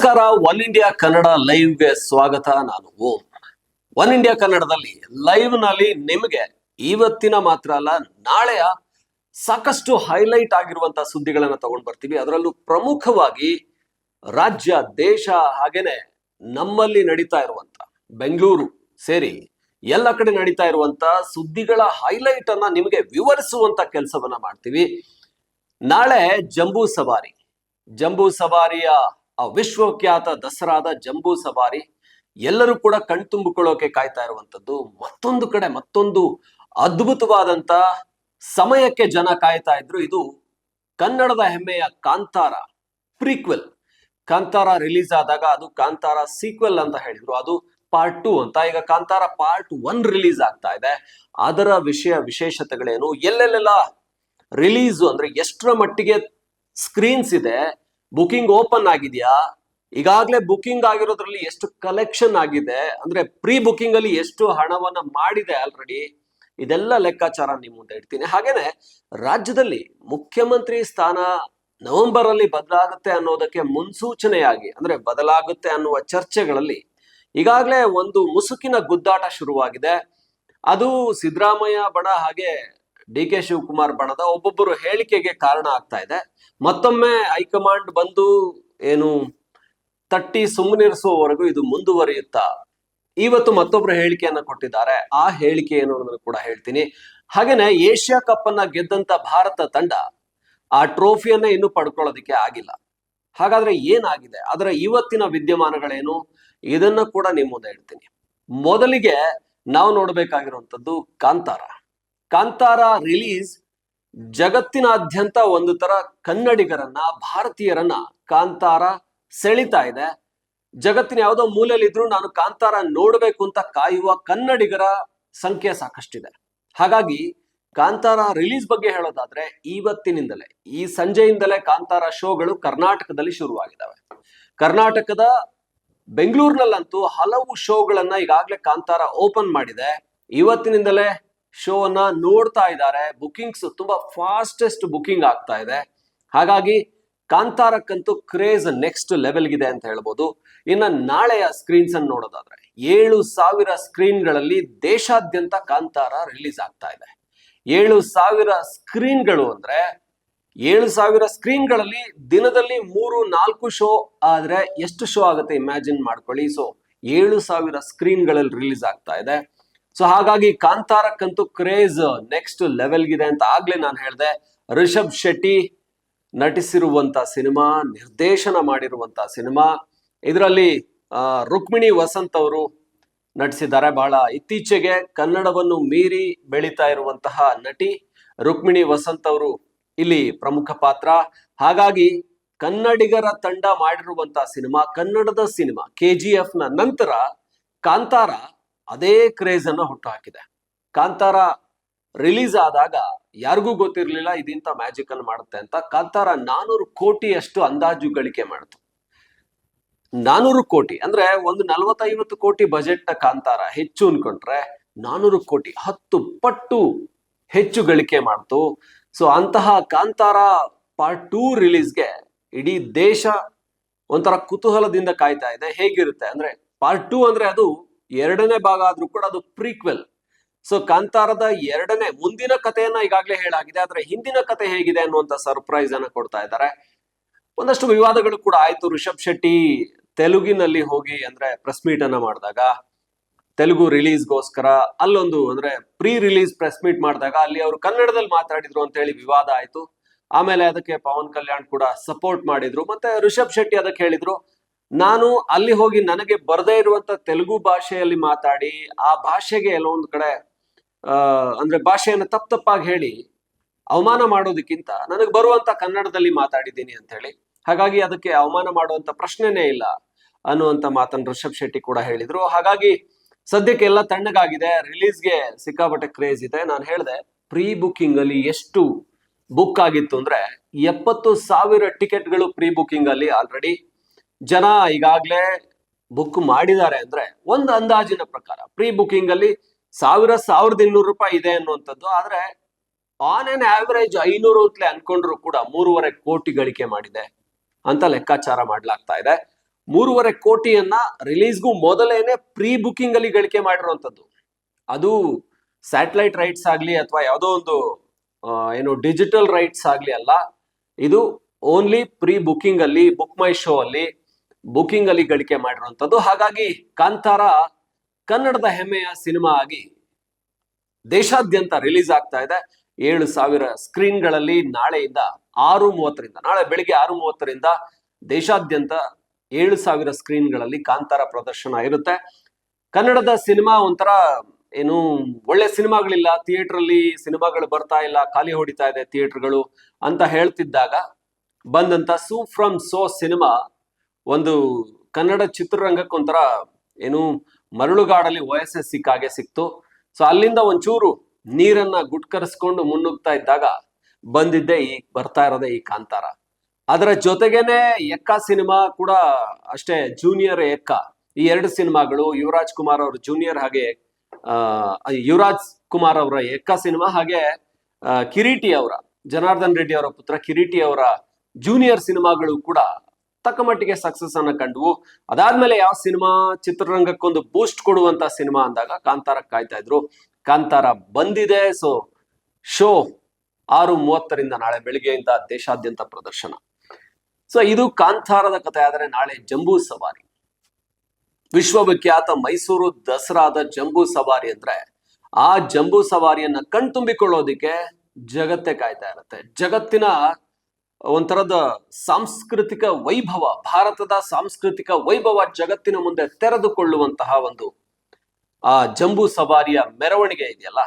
ನಮಸ್ಕಾರ. One India Kannada ಲೈವ್ಗೆ ಸ್ವಾಗತ ನಾನು ಓಂ. ಒನ್ ಇಂಡಿಯಾ ಕನ್ನಡದಲ್ಲಿ ಲೈವ್ನಲ್ಲಿ ನಿಮಗೆ ಇವತ್ತಿನ ಮಾತ್ರ ಅಲ್ಲ, ನಾಳೆಯ ಸಾಕಷ್ಟು ಹೈಲೈಟ್ ಆಗಿರುವಂತಹ ಸುದ್ದಿಗಳನ್ನ ತಗೊಂಡ್ ಬರ್ತೀವಿ. ಅದರಲ್ಲೂ ಪ್ರಮುಖವಾಗಿ ರಾಜ್ಯ, ದೇಶ ಹಾಗೇನೆ ನಮ್ಮಲ್ಲಿ ನಡೀತಾ ಇರುವಂತ, ಬೆಂಗಳೂರು ಸೇರಿ ಎಲ್ಲ ಕಡೆ ನಡೀತಾ ಇರುವಂತ ಸುದ್ದಿಗಳ ಹೈಲೈಟ್ ಅನ್ನ ನಿಮಗೆ ವಿವರಿಸುವಂತ ಕೆಲಸವನ್ನ ಮಾಡ್ತೀವಿ. ನಾಳೆ ಜಂಬೂ ಸವಾರಿ. ಜಂಬೂ ಸವಾರಿಯ ಆ ವಿಶ್ವಖ್ಯಾತ ದಸರಾದ ಜಂಬೂ ಸವಾರಿ ಎಲ್ಲರೂ ಕೂಡ ಕಣ್ತುಂಬಿಕೊಳ್ಳೋಕೆ ಕಾಯ್ತಾ ಇರುವಂಥದ್ದು. ಮತ್ತೊಂದು ಕಡೆ ಮತ್ತೊಂದು ಅದ್ಭುತವಾದಂತ ಸಮಯಕ್ಕೆ ಜನ ಕಾಯ್ತಾ ಇದ್ರು. ಇದು ಕನ್ನಡದ ಹೆಮ್ಮೆಯ ಕಾಂತಾರ ಪ್ರೀಕ್ವೆಲ್. ಕಾಂತಾರ ರಿಲೀಸ್ ಆದಾಗ ಅದು ಕಾಂತಾರ ಸೀಕ್ವೆಲ್ ಅಂತ ಹೇಳಿದ್ರು. ಅದು ಪಾರ್ಟ್ ಟೂ ಅಂತ. ಈಗ ಕಾಂತಾರ ಪಾರ್ಟ್ ಒನ್ ರಿಲೀಸ್ ಆಗ್ತಾ ಇದೆ. ಅದರ ವಿಷಯ ವಿಶೇಷತೆಗಳೇನು? ಎಲ್ಲೆಲ್ಲೆಲ್ಲ ರಿಲೀಸು ಅಂದ್ರೆ ಎಷ್ಟರ ಮಟ್ಟಿಗೆ ಸ್ಕ್ರೀನ್ಸ್ ಇದೆ ಬುಕಿಂಗ್ ಓಪನ್ ಆಗಿದೆಯಾ? ಈಗಾಗಲೇ ಬುಕಿಂಗ್ ಆಗಿರೋದ್ರಲ್ಲಿ ಎಷ್ಟು ಕಲೆಕ್ಷನ್ ಆಗಿದೆ? ಅಂದ್ರೆ ಪ್ರೀ ಬುಕಿಂಗ್ ಅಲ್ಲಿ ಎಷ್ಟು ಹಣವನ್ನ ಮಾಡಿದೆ ಆಲ್ರೆಡಿ ಇದೆಲ್ಲ ಲೆಕ್ಕಾಚಾರ ನಿಮ್ಮ ಮುಂದೆ ಇಡ್ತೀನಿ. ಹಾಗೇನೆ ರಾಜ್ಯದಲ್ಲಿ ಮುಖ್ಯಮಂತ್ರಿ ಸ್ಥಾನ ನವೆಂಬರ್ ಅಲ್ಲಿ ಬದಲಾಗುತ್ತೆ ಅನ್ನೋದಕ್ಕೆ ಮುನ್ಸೂಚನೆಯಾಗಿ, ಅಂದ್ರೆ ಬದಲಾಗುತ್ತೆ ಅನ್ನುವ ಚರ್ಚೆಗಳಲ್ಲಿ ಈಗಾಗಲೇ ಒಂದು ಮುಸುಕಿನ ಗುದ್ದಾಟ ಶುರುವಾಗಿದೆ. ಅದು ಸಿದ್ದರಾಮಯ್ಯ ಬಣ ಹಾಗೆ ಡಿ ಕೆ ಶಿವಕುಮಾರ್ ಬಣದ ಒಬ್ಬೊಬ್ಬರು ಹೇಳಿಕೆಗೆ ಕಾರಣ ಆಗ್ತಾ ಇದೆ. ಮತ್ತೊಮ್ಮೆ ಹೈಕಮಾಂಡ್ ಬಂದು ಏನು ತಟ್ಟಿ ಸುಮ್ಮನಿರಿಸುವವರೆಗೂ ಇದು ಮುಂದುವರಿಯುತ್ತಾ? ಇವತ್ತು ಮತ್ತೊಬ್ರು ಹೇಳಿಕೆಯನ್ನ ಕೊಟ್ಟಿದ್ದಾರೆ. ಆ ಹೇಳಿಕೆ ಏನು ಅನ್ನೋದನ್ನು ಕೂಡ ಹೇಳ್ತೀನಿ. ಹಾಗೇನೆ ಏಷ್ಯಾ ಕಪ್ ಅನ್ನ ಗೆದ್ದಂತ ಭಾರತ ತಂಡ ಆ ಟ್ರೋಫಿಯನ್ನ ಇನ್ನೂ ಪಡ್ಕೊಳ್ಳೋದಕ್ಕೆ ಆಗಿಲ್ಲ. ಹಾಗಾದ್ರೆ ಏನಾಗಿದೆ? ಅದರ ಇವತ್ತಿನ ವಿದ್ಯಮಾನಗಳೇನು? ಇದನ್ನ ಕೂಡ ನಿಮ್ಮ ಮುಂದೆ ಹೇಳ್ತೀನಿ. ಮೊದಲಿಗೆ ನಾವು ನೋಡ್ಬೇಕಾಗಿರುವಂತದ್ದು ಕಾಂತಾರ. ಕಾಂತಾರ ರಿಲೀಸ್ ಜಗತ್ತಿನಾದ್ಯಂತ ಒಂದು ತರ ಕನ್ನಡಿಗರನ್ನ, ಭಾರತೀಯರನ್ನ ಕಾಂತಾರ ಸೆಳಿತಾ ಇದೆ. ಜಗತ್ತಿನ ಯಾವುದೋ ಮೂಲೆಯಲ್ಲಿದ್ರು ನಾನು ಕಾಂತಾರ ನೋಡಬೇಕು ಅಂತ ಕಾಯುವ ಕನ್ನಡಿಗರ ಸಂಖ್ಯೆ ಸಾಕಷ್ಟಿದೆ. ಹಾಗಾಗಿ ಕಾಂತಾರ ರಿಲೀಸ್ ಬಗ್ಗೆ ಹೇಳೋದಾದ್ರೆ ಇವತ್ತಿನಿಂದಲೇ, ಈ ಸಂಜೆಯಿಂದಲೇ ಕಾಂತಾರ ಶೋಗಳು ಕರ್ನಾಟಕದಲ್ಲಿ ಶುರುವಾಗಿದ್ದಾವೆ ಕರ್ನಾಟಕದ ಬೆಂಗಳೂರಿನಲ್ಲಂತೂ ಹಲವು ಶೋಗಳನ್ನ ಈಗಾಗಲೇ ಕಾಂತಾರ ಓಪನ್ ಮಾಡಿದೆ. ಇವತ್ತಿನಿಂದಲೇ ಶೋ ಅನ್ನ ನೋಡ್ತಾ ಇದ್ದಾರೆ. ಬುಕಿಂಗ್ಸ್ ತುಂಬಾ ಫಾಸ್ಟೆಸ್ಟ್ ಬುಕಿಂಗ್ ಆಗ್ತಾ ಇದೆ. ಹಾಗಾಗಿ ಕಾಂತಾರಕ್ಕಂತೂ ಕ್ರೇಜ್ ನೆಕ್ಸ್ಟ್ ಲೆವೆಲ್ಗಿದೆ ಅಂತ ಹೇಳ್ಬೋದು. ಇನ್ನ ನಾಳೆಯ ಸ್ಕ್ರೀನ್ಸ್ ಅನ್ನು ನೋಡೋದಾದ್ರೆ ಏಳು ಸಾವಿರ ಸ್ಕ್ರೀನ್ಗಳಲ್ಲಿ ದೇಶಾದ್ಯಂತ ಕಾಂತಾರ ರಿಲೀಸ್ ಆಗ್ತಾ ಇದೆ. ಏಳು ಸಾವಿರ ಸ್ಕ್ರೀನ್ಗಳು ಅಂದ್ರೆ ಏಳು ಸಾವಿರ ಸ್ಕ್ರೀನ್ಗಳಲ್ಲಿ ದಿನದಲ್ಲಿ ಮೂರು, ನಾಲ್ಕು ಶೋ ಆದ್ರೆ ಎಷ್ಟು ಶೋ ಆಗುತ್ತೆ ಇಮ್ಯಾಜಿನ್ ಮಾಡ್ಕೊಳ್ಳಿ. ಸೊ ಏಳು ಸಾವಿರ ಸ್ಕ್ರೀನ್ಗಳಲ್ಲಿ ರಿಲೀಸ್ ಆಗ್ತಾ ಇದೆ. ಸೊ ಹಾಗಾಗಿ ಕಾಂತಾರಕ್ಕಂತೂ ಕ್ರೇಜ್ ನೆಕ್ಸ್ಟ್ ಲೆವೆಲ್ಗಿದೆ ಅಂತ ಆಗ್ಲೇ ನಾನು ಹೇಳಿದೆ. ರಿಷಬ್ ಶೆಟ್ಟಿ ನಟಿಸಿರುವಂತ ಸಿನಿಮಾ, ನಿರ್ದೇಶನ ಮಾಡಿರುವಂತ ಸಿನಿಮಾ. ಇದರಲ್ಲಿ ರುಕ್ಮಿಣಿ ವಸಂತ್ ಅವರು ನಟಿಸಿದ್ದಾರೆ. ಬಹಳ ಇತ್ತೀಚೆಗೆ ಕನ್ನಡವನ್ನು ಮೀರಿ ಬೆಳೀತಾ ಇರುವಂತಹ ನಟಿ ರುಕ್ಮಿಣಿ ವಸಂತ್ ಅವರು ಇಲ್ಲಿ ಪ್ರಮುಖ ಪಾತ್ರ. ಹಾಗಾಗಿ ಕನ್ನಡಿಗರ ತಂಡ ಮಾಡಿರುವಂತಹ ಸಿನಿಮಾ, ಕನ್ನಡದ ಸಿನಿಮಾ ಕೆ ಜಿ ಎಫ್ನ ನಂತರ ಕಾಂತಾರ ಅದೇ ಕ್ರೇಜ್ ಹುಟ್ಟು ಹಾಕಿದೆ ಕಾಂತಾರ ರಿಲೀಸ್ ಆದಾಗ ಯಾರಿಗೂ ಗೊತ್ತಿರಲಿಲ್ಲ ಇದೀಂತ ಮ್ಯಾಜಿಕ್ ಅನ್ನು ಮಾಡುತ್ತೆ ಅಂತ. ಕಾಂತಾರ ನಾನೂರು ಕೋಟಿಯಷ್ಟು ಅಂದಾಜು ಗಳಿಕೆ ಮಾಡಿತು. ನಾನೂರು ಕೋಟಿ ಅಂದ್ರೆ ಒಂದು ನಲವತ್ತೈವತ್ತು ಕೋಟಿ ಬಜೆಟ್ನ ಕಾಂತಾರ ಹೆಚ್ಚು ಅನ್ಕೊಂಡ್ರೆ ನಾನೂರು ಕೋಟಿ, ಹತ್ತು ಪಟ್ಟು ಹೆಚ್ಚು ಗಳಿಕೆ ಮಾಡ್ತು. ಸೊ ಅಂತಹ ಕಾಂತಾರ ಪಾರ್ಟ್ ಟೂ ರಿಲೀಸ್ಗೆ ಇಡೀ ದೇಶ ಒಂಥರ ಕುತೂಹಲದಿಂದ ಕಾಯ್ತಾ ಇದೆ. ಹೇಗಿರುತ್ತೆ ಅಂದ್ರೆ ಪಾರ್ಟ್ ಟೂ ಅಂದ್ರೆ ಅದು ಎರಡನೇ ಭಾಗ ಆದ್ರೂ ಕೂಡ ಅದು ಪ್ರೀಕ್ವೆಲ್ ಸೊ ಕಾಂತಾರದ ಎರಡನೇ, ಮುಂದಿನ ಕಥೆಯನ್ನ ಈಗಾಗಲೇ ಹೇಳಾಗಿದೆ ಆದ್ರೆ ಹಿಂದಿನ ಕತೆ ಹೇಗಿದೆ ಅನ್ನುವಂತ ಸರ್ಪ್ರೈಸ್ ಅನ್ನ ಕೊಡ್ತಾ ಇದ್ದಾರೆ. ಒಂದಷ್ಟು ವಿವಾದಗಳು ಕೂಡ ಆಯ್ತು. ರಿಷಬ್ ಶೆಟ್ಟಿ ತೆಲುಗಿನಲ್ಲಿ ಹೋಗಿ ಅಂದ್ರೆ ಪ್ರೆಸ್ ಮೀಟ್ ಅನ್ನ ಮಾಡಿದಾಗ, ತೆಲುಗು ರಿಲೀಸ್ಗೋಸ್ಕರ ಅಲ್ಲೊಂದು ಅಂದ್ರೆ ಪ್ರೀ ರಿಲೀಸ್ ಪ್ರೆಸ್ ಮೀಟ್ ಮಾಡಿದಾಗ ಅಲ್ಲಿ ಅವರು ಕನ್ನಡದಲ್ಲಿ ಮಾತಾಡಿದ್ರು ಅಂತ ಹೇಳಿ ವಿವಾದ ಆಯ್ತು. ಆಮೇಲೆ ಅದಕ್ಕೆ ಪವನ್ ಕಲ್ಯಾಣ್ ಕೂಡ ಸಪೋರ್ಟ್ ಮಾಡಿದ್ರು. ಮತ್ತೆ ರಿಷಬ್ ಶೆಟ್ಟಿ ಅದಕ್ಕೆ ಹೇಳಿದ್ರು ನಾನು ಅಲ್ಲಿ ಹೋಗಿ ನನಗೆ ಬರದೇ ಇರುವಂತ ತೆಲುಗು ಭಾಷೆಯಲ್ಲಿ ಮಾತಾಡಿ, ಆ ಭಾಷೆಗೆ ಎಲ್ಲೊಂದು ಕಡೆ ಅಂದ್ರೆ ಭಾಷೆಯನ್ನು ತಪ್ಪ ತಪ್ಪಾಗಿ ಹೇಳಿ, ಅವಮಾನ ಮಾಡೋದಕ್ಕಿಂತ ನನಗೆ ಬರುವಂತ ಕನ್ನಡದಲ್ಲಿ ಮಾತಾಡಿದ್ದೀನಿ ಅಂತ ಹೇಳಿ. ಹಾಗಾಗಿ ಅದಕ್ಕೆ ಅವಮಾನ ಮಾಡುವಂತ ಪ್ರಶ್ನೆನೇ ಇಲ್ಲ ಅನ್ನುವಂತ ಮಾತನ್ನು ರಿಷಬ್ ಶೆಟ್ಟಿ ಕೂಡ ಹೇಳಿದ್ರು. ಹಾಗಾಗಿ ಸದ್ಯಕ್ಕೆ ಎಲ್ಲ ತಣ್ಣಗಾಗಿದೆ, ರಿಲೀಸ್ಗೆ ಸಿಕ್ಕಾಪಟ್ಟೆ ಕ್ರೇಜ್ ಇದೆ. ನಾನು ಹೇಳಿದೆ ಪ್ರೀ ಬುಕ್ಕಿಂಗ್ ಅಲ್ಲಿ ಎಷ್ಟು ಬುಕ್ ಆಗಿತ್ತು ಅಂದ್ರೆ ಎಪ್ಪತ್ತು ಸಾವಿರ ಟಿಕೆಟ್ಗಳು ಪ್ರೀ ಬುಕ್ಕಿಂಗ್ ಅಲ್ಲಿ ಆಲ್ರೆಡಿ ಜನ ಈಗಾಗಲೇ ಬುಕ್ ಮಾಡಿದ್ದಾರೆ ಅಂದ್ರೆ ಒಂದು ಅಂದಾಜಿನ ಪ್ರಕಾರ, ಪ್ರೀ ಬುಕಿಂಗ್ ಅಲ್ಲಿ ಸಾವಿರ ಸಾವಿರದ ಇನ್ನೂರು ರೂಪಾಯಿ ಇದೆ ಅನ್ನುವಂಥದ್ದು. ಆದ್ರೆ ಆನ್ ಆನ್ ಆವರೇಜ್ ಐನೂರು ಅಂತಲೇ ಅನ್ಕೊಂಡ್ರು ಕೂಡ ಮೂರುವರೆ ಕೋಟಿ ಗಳಿಕೆ ಮಾಡಿದೆ ಅಂತ ಲೆಕ್ಕಾಚಾರ ಮಾಡ್ಲಾಗ್ತಾ ಇದೆ. ಮೂರುವರೆ ಕೋಟಿಯನ್ನ ರಿಲೀಸ್ಗೂ ಮೊದಲೇನೆ ಪ್ರೀ ಬುಕಿಂಗ್ ಅಲ್ಲಿ ಗಳಿಕೆ ಮಾಡಿರುವಂತದ್ದು ಅದು ಸ್ಯಾಟಲೈಟ್ ರೈಟ್ಸ್ ಆಗ್ಲಿ ಅಥವಾ ಯಾವುದೋ ಒಂದು ಏನು ಡಿಜಿಟಲ್ ರೈಟ್ಸ್ ಆಗ್ಲಿ ಅಲ್ಲ, ಇದು ಓನ್ಲಿ ಪ್ರೀ ಬುಕಿಂಗ್ ಅಲ್ಲಿ ಬುಕ್ ಮೈ ಶೋ ಅಲ್ಲಿ ಬುಕಿಂಗ್ ಅಲ್ಲಿ ಗಳಿಕೆ ಮಾಡಿರುವಂತದ್ದು ಹಾಗಾಗಿ ಕಾಂತಾರ ಕನ್ನಡದ ಹೆಮ್ಮೆಯ ಸಿನಿಮಾ ಆಗಿ ದೇಶಾದ್ಯಂತ ರಿಲೀಸ್ ಆಗ್ತಾ ಇದೆ. ಏಳು ಸಾವಿರ ಸ್ಕ್ರೀನ್ಗಳಲ್ಲಿ ನಾಳೆಯಿಂದ ಆರು ಮೂವತ್ತರಿಂದ ನಾಳೆ ಬೆಳಿಗ್ಗೆ ಆರು ಮೂವತ್ತರಿಂದ ದೇಶಾದ್ಯಂತ ಏಳು ಸಾವಿರ ಸ್ಕ್ರೀನ್ಗಳಲ್ಲಿ ಕಾಂತಾರ ಪ್ರದರ್ಶನ ಇರುತ್ತೆ. ಕನ್ನಡದ ಸಿನಿಮಾ ಒಂಥರ ಏನು ಒಳ್ಳೆ ಸಿನಿಮಾಗಳಿಲ್ಲ. ಥಿಯೇಟರ್ ಅಲ್ಲಿ ಸಿನಿಮಾಗಳು ಬರ್ತಾ ಇಲ್ಲ, ಖಾಲಿ ಹೊಡಿತಾ ಇದೆ ಥಿಯೇಟರ್ಗಳು ಅಂತ ಹೇಳ್ತಿದ್ದಾಗ ಬಂದಂತ ಸೂ ಫ್ರಮ್ ಸೋ ಸಿನಿಮಾ ಒಂದು ಕನ್ನಡ ಚಿತ್ರರಂಗಕ್ಕೆ ಒಂಥರ ಏನು ಮರಳುಗಾಡಲ್ಲಿ ವಯಸ್ಸ ಸಿಕ್ಕಾಗೆ ಸಿಕ್ತು. ಸೊ ಅಲ್ಲಿಂದ ಒಂಚೂರು ನೀರನ್ನ ಗುಟ್ಕರಿಸ್ಕೊಂಡು ಮುನ್ನುಗ್ತಾ ಇದ್ದಾಗ ಬಂದಿದ್ದೆ ಈ ಬರ್ತಾ ಇರೋದೆ ಈ ಕಾಂತಾರ. ಅದರ ಜೊತೆಗೇನೆ ಎಕ್ಕ ಸಿನಿಮಾ ಕೂಡ ಅಷ್ಟೇ ಜೂನಿಯರ್ ಎಕ್ಕ. ಈ ಎರಡು ಸಿನಿಮಾಗಳು ಯುವರಾಜ್ ಕುಮಾರ್ ಅವರ ಜೂನಿಯರ್ ಹಾಗೆ ಯುವರಾಜ್ ಕುಮಾರ್ ಅವರ ಎಕ್ಕ ಸಿನಿಮಾ ಹಾಗೆ ಕಿರೀಟಿ ಅವರ, ಜನಾರ್ದನ್ ರೆಡ್ಡಿ ಅವರ ಪುತ್ರ ಕಿರೀಟಿ ಅವರ ಜೂನಿಯರ್ ಸಿನಿಮಾಗಳು ಕೂಡ ತಕ್ಕ ಮಟ್ಟಿಗೆ ಸಕ್ಸಸ್ ಅನ್ನ ಕಂಡ್ವು. ಅದಾದ್ಮೇಲೆ ಯಾವ ಸಿನಿಮಾ? ಚಿತ್ರರಂಗಕ್ಕೊಂದು ಬೂಸ್ಟ್ ಕೊಡುವಂತ ಸಿನಿಮಾ ಅಂದಾಗ ಕಾಂತಾರ ಕಾಯ್ತಾ ಇದ್ರು. ಕಾಂತಾರ ಬಂದಿದೆ. ಸೊ ಶೋ ಆರು ಮೂವತ್ತರಿಂದ ನಾಳೆ ಬೆಳಿಗ್ಗೆಯಿಂದ ದೇಶಾದ್ಯಂತ ಪ್ರದರ್ಶನ. ಸೊ ಇದು ಕಾಂತಾರದ ಕಥೆ. ಆದರೆ ನಾಳೆ ಜಂಬೂ ಸವಾರಿ. ವಿಶ್ವವಿಖ್ಯಾತ ಮೈಸೂರು ದಸರಾದ ಜಂಬೂ ಸವಾರಿ ಅಂದ್ರೆ ಆ ಜಂಬೂ ಸವಾರಿಯನ್ನ ಕಣ್ತುಂಬಿಕೊಳ್ಳೋದಿಕ್ಕೆ ಜಗತ್ತೇ ಕಾಯ್ತಾ ಇರುತ್ತೆ. ಜಗತ್ತಿನ ಒಂಥರದ ಸಾಂಸ್ಕೃತಿಕ ವೈಭವ, ಭಾರತದ ಸಾಂಸ್ಕೃತಿಕ ವೈಭವ ಜಗತ್ತಿನ ಮುಂದೆ ತೆರೆದುಕೊಳ್ಳುವಂತಹ ಒಂದು, ಆ ಜಂಬೂ ಸವಾರಿಯ ಮೆರವಣಿಗೆ ಇದೆಯಲ್ಲ,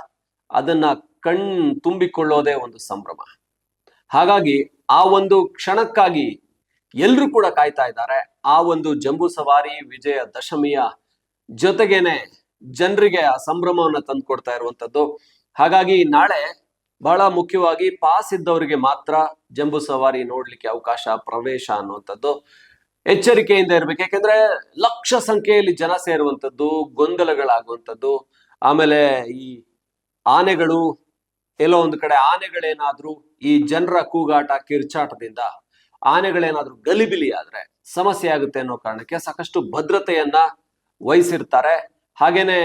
ಅದನ್ನ ಕಣ್ ತುಂಬಿಕೊಳ್ಳೋದೇ ಒಂದು ಸಂಭ್ರಮ. ಹಾಗಾಗಿ ಆ ಒಂದು ಕ್ಷಣಕ್ಕಾಗಿ ಎಲ್ರೂ ಕೂಡ ಕಾಯ್ತಾ ಇದ್ದಾರೆ. ಆ ಒಂದು ಜಂಬೂ ಸವಾರಿ ವಿಜಯ ದಶಮಿಯ ಜೊತೆಗೇನೆ ಜನರಿಗೆ ಆ ಸಂಭ್ರಮವನ್ನ ತಂದುಕೊಡ್ತಾ ಇರುವಂತದ್ದು. ಹಾಗಾಗಿ ನಾಳೆ ಬಹಳ ಮುಖ್ಯವಾಗಿ ಪಾಸ್ ಇದ್ದವರಿಗೆ ಮಾತ್ರ ಜಂಬೂ ಸವಾರಿ ನೋಡ್ಲಿಕ್ಕೆ ಅವಕಾಶ, ಪ್ರವೇಶ ಅನ್ನುವಂಥದ್ದು ಎಚ್ಚರಿಕೆಯಿಂದ ಇರ್ಬೇಕು. ಯಾಕೆಂದ್ರೆ ಲಕ್ಷ ಸಂಖ್ಯೆಯಲ್ಲಿ ಜನ ಸೇರುವಂಥದ್ದು, ಗೊಂದಲಗಳಾಗುವಂಥದ್ದು. ಆಮೇಲೆ ಈ ಆನೆಗಳು, ಎಲ್ಲೋ ಒಂದು ಕಡೆ ಆನೆಗಳೇನಾದ್ರೂ ಈ ಜನರ ಕೂಗಾಟ, ಕಿರ್ಚಾಟದಿಂದ ಆನೆಗಳೇನಾದ್ರೂ ಗಲಿಬಿಲಿ ಆದ್ರೆ ಸಮಸ್ಯೆ ಆಗುತ್ತೆ ಅನ್ನೋ ಕಾರಣಕ್ಕೆ ಸಾಕಷ್ಟು ಭದ್ರತೆಯನ್ನ ವಹಿಸಿರ್ತಾರೆ. ಹಾಗೇನೆ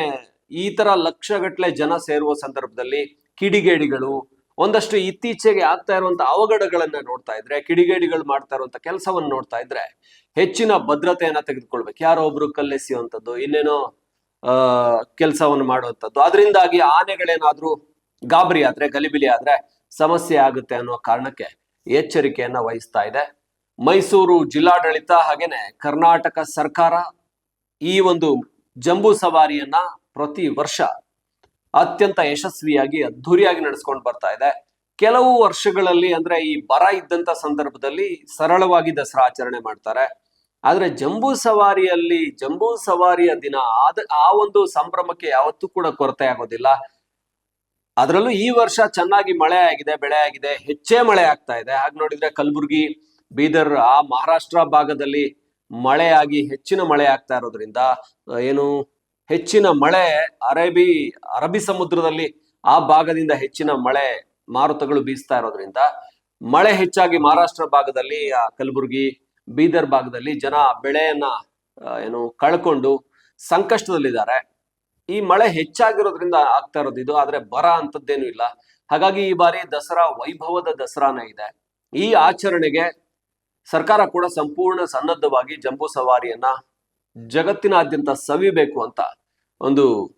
ಈ ತರ ಲಕ್ಷಗಟ್ಟಲೆ ಜನ ಸೇರುವ ಸಂದರ್ಭದಲ್ಲಿ ಕಿಡಿಗೇಡಿಗಳು ಒಂದಷ್ಟು ಇತ್ತೀಚೆಗೆ ಆಗ್ತಾ ಇರುವಂತ ಅವಘಡಗಳನ್ನ ನೋಡ್ತಾ ಇದ್ರೆ, ಕಿಡಿಗೇಡಿಗಳು ಮಾಡ್ತಾ ಇರುವಂತ ಕೆಲಸವನ್ನು ನೋಡ್ತಾ ಇದ್ರೆ ಹೆಚ್ಚಿನ ಭದ್ರತೆಯನ್ನ ತೆಗೆದುಕೊಳ್ಬೇಕು. ಯಾರೋ ಒಬ್ರು ಕಲ್ಲೆಸೆಯುವಂಥದ್ದು, ಇನ್ನೇನೋ, ಆ, ಕೆಲಸವನ್ನು ಮಾಡುವಂಥದ್ದು. ಅದರಿಂದಾಗಿ ಆನೆಗಳೇನಾದ್ರೂ ಗಾಬರಿ ಆದ್ರೆ, ಗಲಿಬಿಲಿ ಆದ್ರೆ ಸಮಸ್ಯೆ ಆಗುತ್ತೆ ಅನ್ನೋ ಕಾರಣಕ್ಕೆ ಎಚ್ಚರಿಕೆಯನ್ನ ವಹಿಸ್ತಾ ಇದೆ. ಮೈಸೂರು ಜಿಲ್ಲಾಡಳಿತ ಹಾಗೇನೆ ಕರ್ನಾಟಕ ಸರ್ಕಾರ ಈ ಒಂದು ಜಂಬೂ ಸವಾರಿಯನ್ನ ಪ್ರತಿ ವರ್ಷ ಅತ್ಯಂತ ಯಶಸ್ವಿಯಾಗಿ, ಅದ್ಧೂರಿಯಾಗಿ ನಡೆಸ್ಕೊಂಡು ಬರ್ತಾ ಇದೆ. ಕೆಲವು ವರ್ಷಗಳಲ್ಲಿ ಅಂದ್ರೆ ಈ ಬರ ಇದ್ದಂತ ಸಂದರ್ಭದಲ್ಲಿ ಸರಳವಾಗಿ ದಸರಾ ಆಚರಣೆ ಮಾಡ್ತಾರೆ. ಆದ್ರೆ ಜಂಬೂ ಸವಾರಿಯಲ್ಲಿ, ಜಂಬೂ ಸವಾರಿಯ ದಿನ ಆದ, ಆ ಒಂದು ಸಂಭ್ರಮಕ್ಕೆ ಯಾವತ್ತೂ ಕೂಡ ಕೊರತೆ ಆಗೋದಿಲ್ಲ. ಅದರಲ್ಲೂ ಈ ವರ್ಷ ಚೆನ್ನಾಗಿ ಮಳೆ ಆಗಿದೆ, ಬೆಳೆ ಆಗಿದೆ, ಹೆಚ್ಚೇ ಮಳೆ ಆಗ್ತಾ ಇದೆ. ಹಾಗೆ ನೋಡಿದ್ರೆ ಕಲಬುರ್ಗಿ, ಬೀದರ್, ಆ ಮಹಾರಾಷ್ಟ್ರ ಭಾಗದಲ್ಲಿ ಮಳೆಯಾಗಿ ಹೆಚ್ಚಿನ ಮಳೆ ಆಗ್ತಾ ಇರೋದ್ರಿಂದ, ಏನು ಹೆಚ್ಚಿನ ಮಳೆ ಅರೇಬಿ, ಅರಬ್ಬಿ ಸಮುದ್ರದಲ್ಲಿ ಆ ಭಾಗದಿಂದ ಹೆಚ್ಚಿನ ಮಳೆ ಮಾರುತಗಳು ಬೀಸ್ತಾ ಇರೋದ್ರಿಂದ ಮಳೆ ಹೆಚ್ಚಾಗಿ ಮಹಾರಾಷ್ಟ್ರ ಭಾಗದಲ್ಲಿ ಕಲಬುರ್ಗಿ, ಬೀದರ್ ಭಾಗದಲ್ಲಿ ಜನ ಬೆಳೆಯನ್ನ ಏನು ಕಳ್ಕೊಂಡು ಸಂಕಷ್ಟದಲ್ಲಿದ್ದಾರೆ. ಈ ಮಳೆ ಹೆಚ್ಚಾಗಿರೋದ್ರಿಂದ ಆಗ್ತಾ ಇರೋದು ಇದು, ಆದ್ರೆ ಬರ ಅಂತದ್ದೇನು ಇಲ್ಲ. ಹಾಗಾಗಿ ಈ ಬಾರಿ ದಸರಾ ವೈಭವದ ದಸರಾನ ಇದೆ. ಈ ಆಚರಣೆಗೆ ಸರ್ಕಾರ ಕೂಡ ಸಂಪೂರ್ಣ ಸನ್ನದ್ಧವಾಗಿ ಜಂಬೂ ಸವಾರಿಯನ್ನ ಜಗತ್ತಿನಾದ್ಯಂತ ಸವಿಬೇಕು ಅಂತ ಒಂದು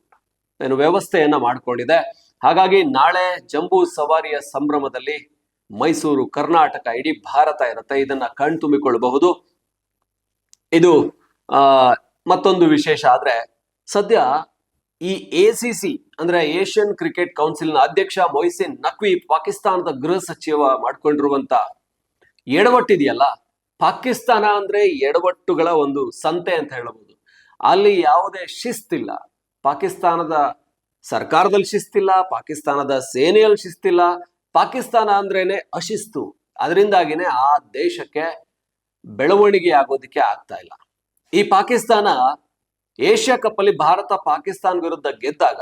ಏನು ವ್ಯವಸ್ಥೆಯನ್ನ ಮಾಡ್ಕೊಂಡಿದೆ. ಹಾಗಾಗಿ ನಾಳೆ ಜಂಬೂ ಸವಾರಿಯ ಸಂಭ್ರಮದಲ್ಲಿ ಮೈಸೂರು, ಕರ್ನಾಟಕ, ಇಡೀ ಭಾರತ ಇರುತ್ತೆ. ಇದನ್ನ ಕಣ್ತುಂಬಿಕೊಳ್ಳಬಹುದು. ಇದು, ಆ, ಮತ್ತೊಂದು ವಿಶೇಷ ಆದ್ರೆ ಸದ್ಯ ಈ ಎ ಸಿ ಅಂದ್ರೆ ಏಷ್ಯನ್ ಕ್ರಿಕೆಟ್ ಕೌನ್ಸಿಲ್ನ ಅಧ್ಯಕ್ಷ ಮೊಯ್ಸಿನ್ ನಕ್ವಿ ಪಾಕಿಸ್ತಾನದ ಗೃಹ ಸಚಿವ ಮಾಡ್ಕೊಂಡಿರುವಂತ ಎಡವಟ್ಟಿದೆಯಲ್ಲ ಪಾಕಿಸ್ತಾನ ಅಂದ್ರೆ ಎಡವಟ್ಟುಗಳ ಒಂದು ಸಂತೆ ಅಂತ ಹೇಳಬಹುದು ಅಲ್ಲಿ ಯಾವುದೇ ಶಿಸ್ತಿಲ್ಲ. ಪಾಕಿಸ್ತಾನದ ಸರ್ಕಾರದಲ್ಲಿ ಶಿಸ್ತಿಲ್ಲ, ಪಾಕಿಸ್ತಾನದ ಸೇನೆಯಲ್ಲಿ ಶಿಸ್ತಿಲ್ಲ. ಪಾಕಿಸ್ತಾನ ಅಂದ್ರೇನೆ ಅಶಿಸ್ತು. ಅದರಿಂದಾಗಿನೇ ಆ ದೇಶಕ್ಕೆ ಬೆಳವಣಿಗೆ ಆಗೋದಕ್ಕೆ ಆಗ್ತಾ ಇಲ್ಲ. ಈ ಪಾಕಿಸ್ತಾನ ಏಷ್ಯಾ ಕಪ್ ಅಲ್ಲಿ ಭಾರತ ಪಾಕಿಸ್ತಾನ ವಿರುದ್ಧ ಗೆದ್ದಾಗ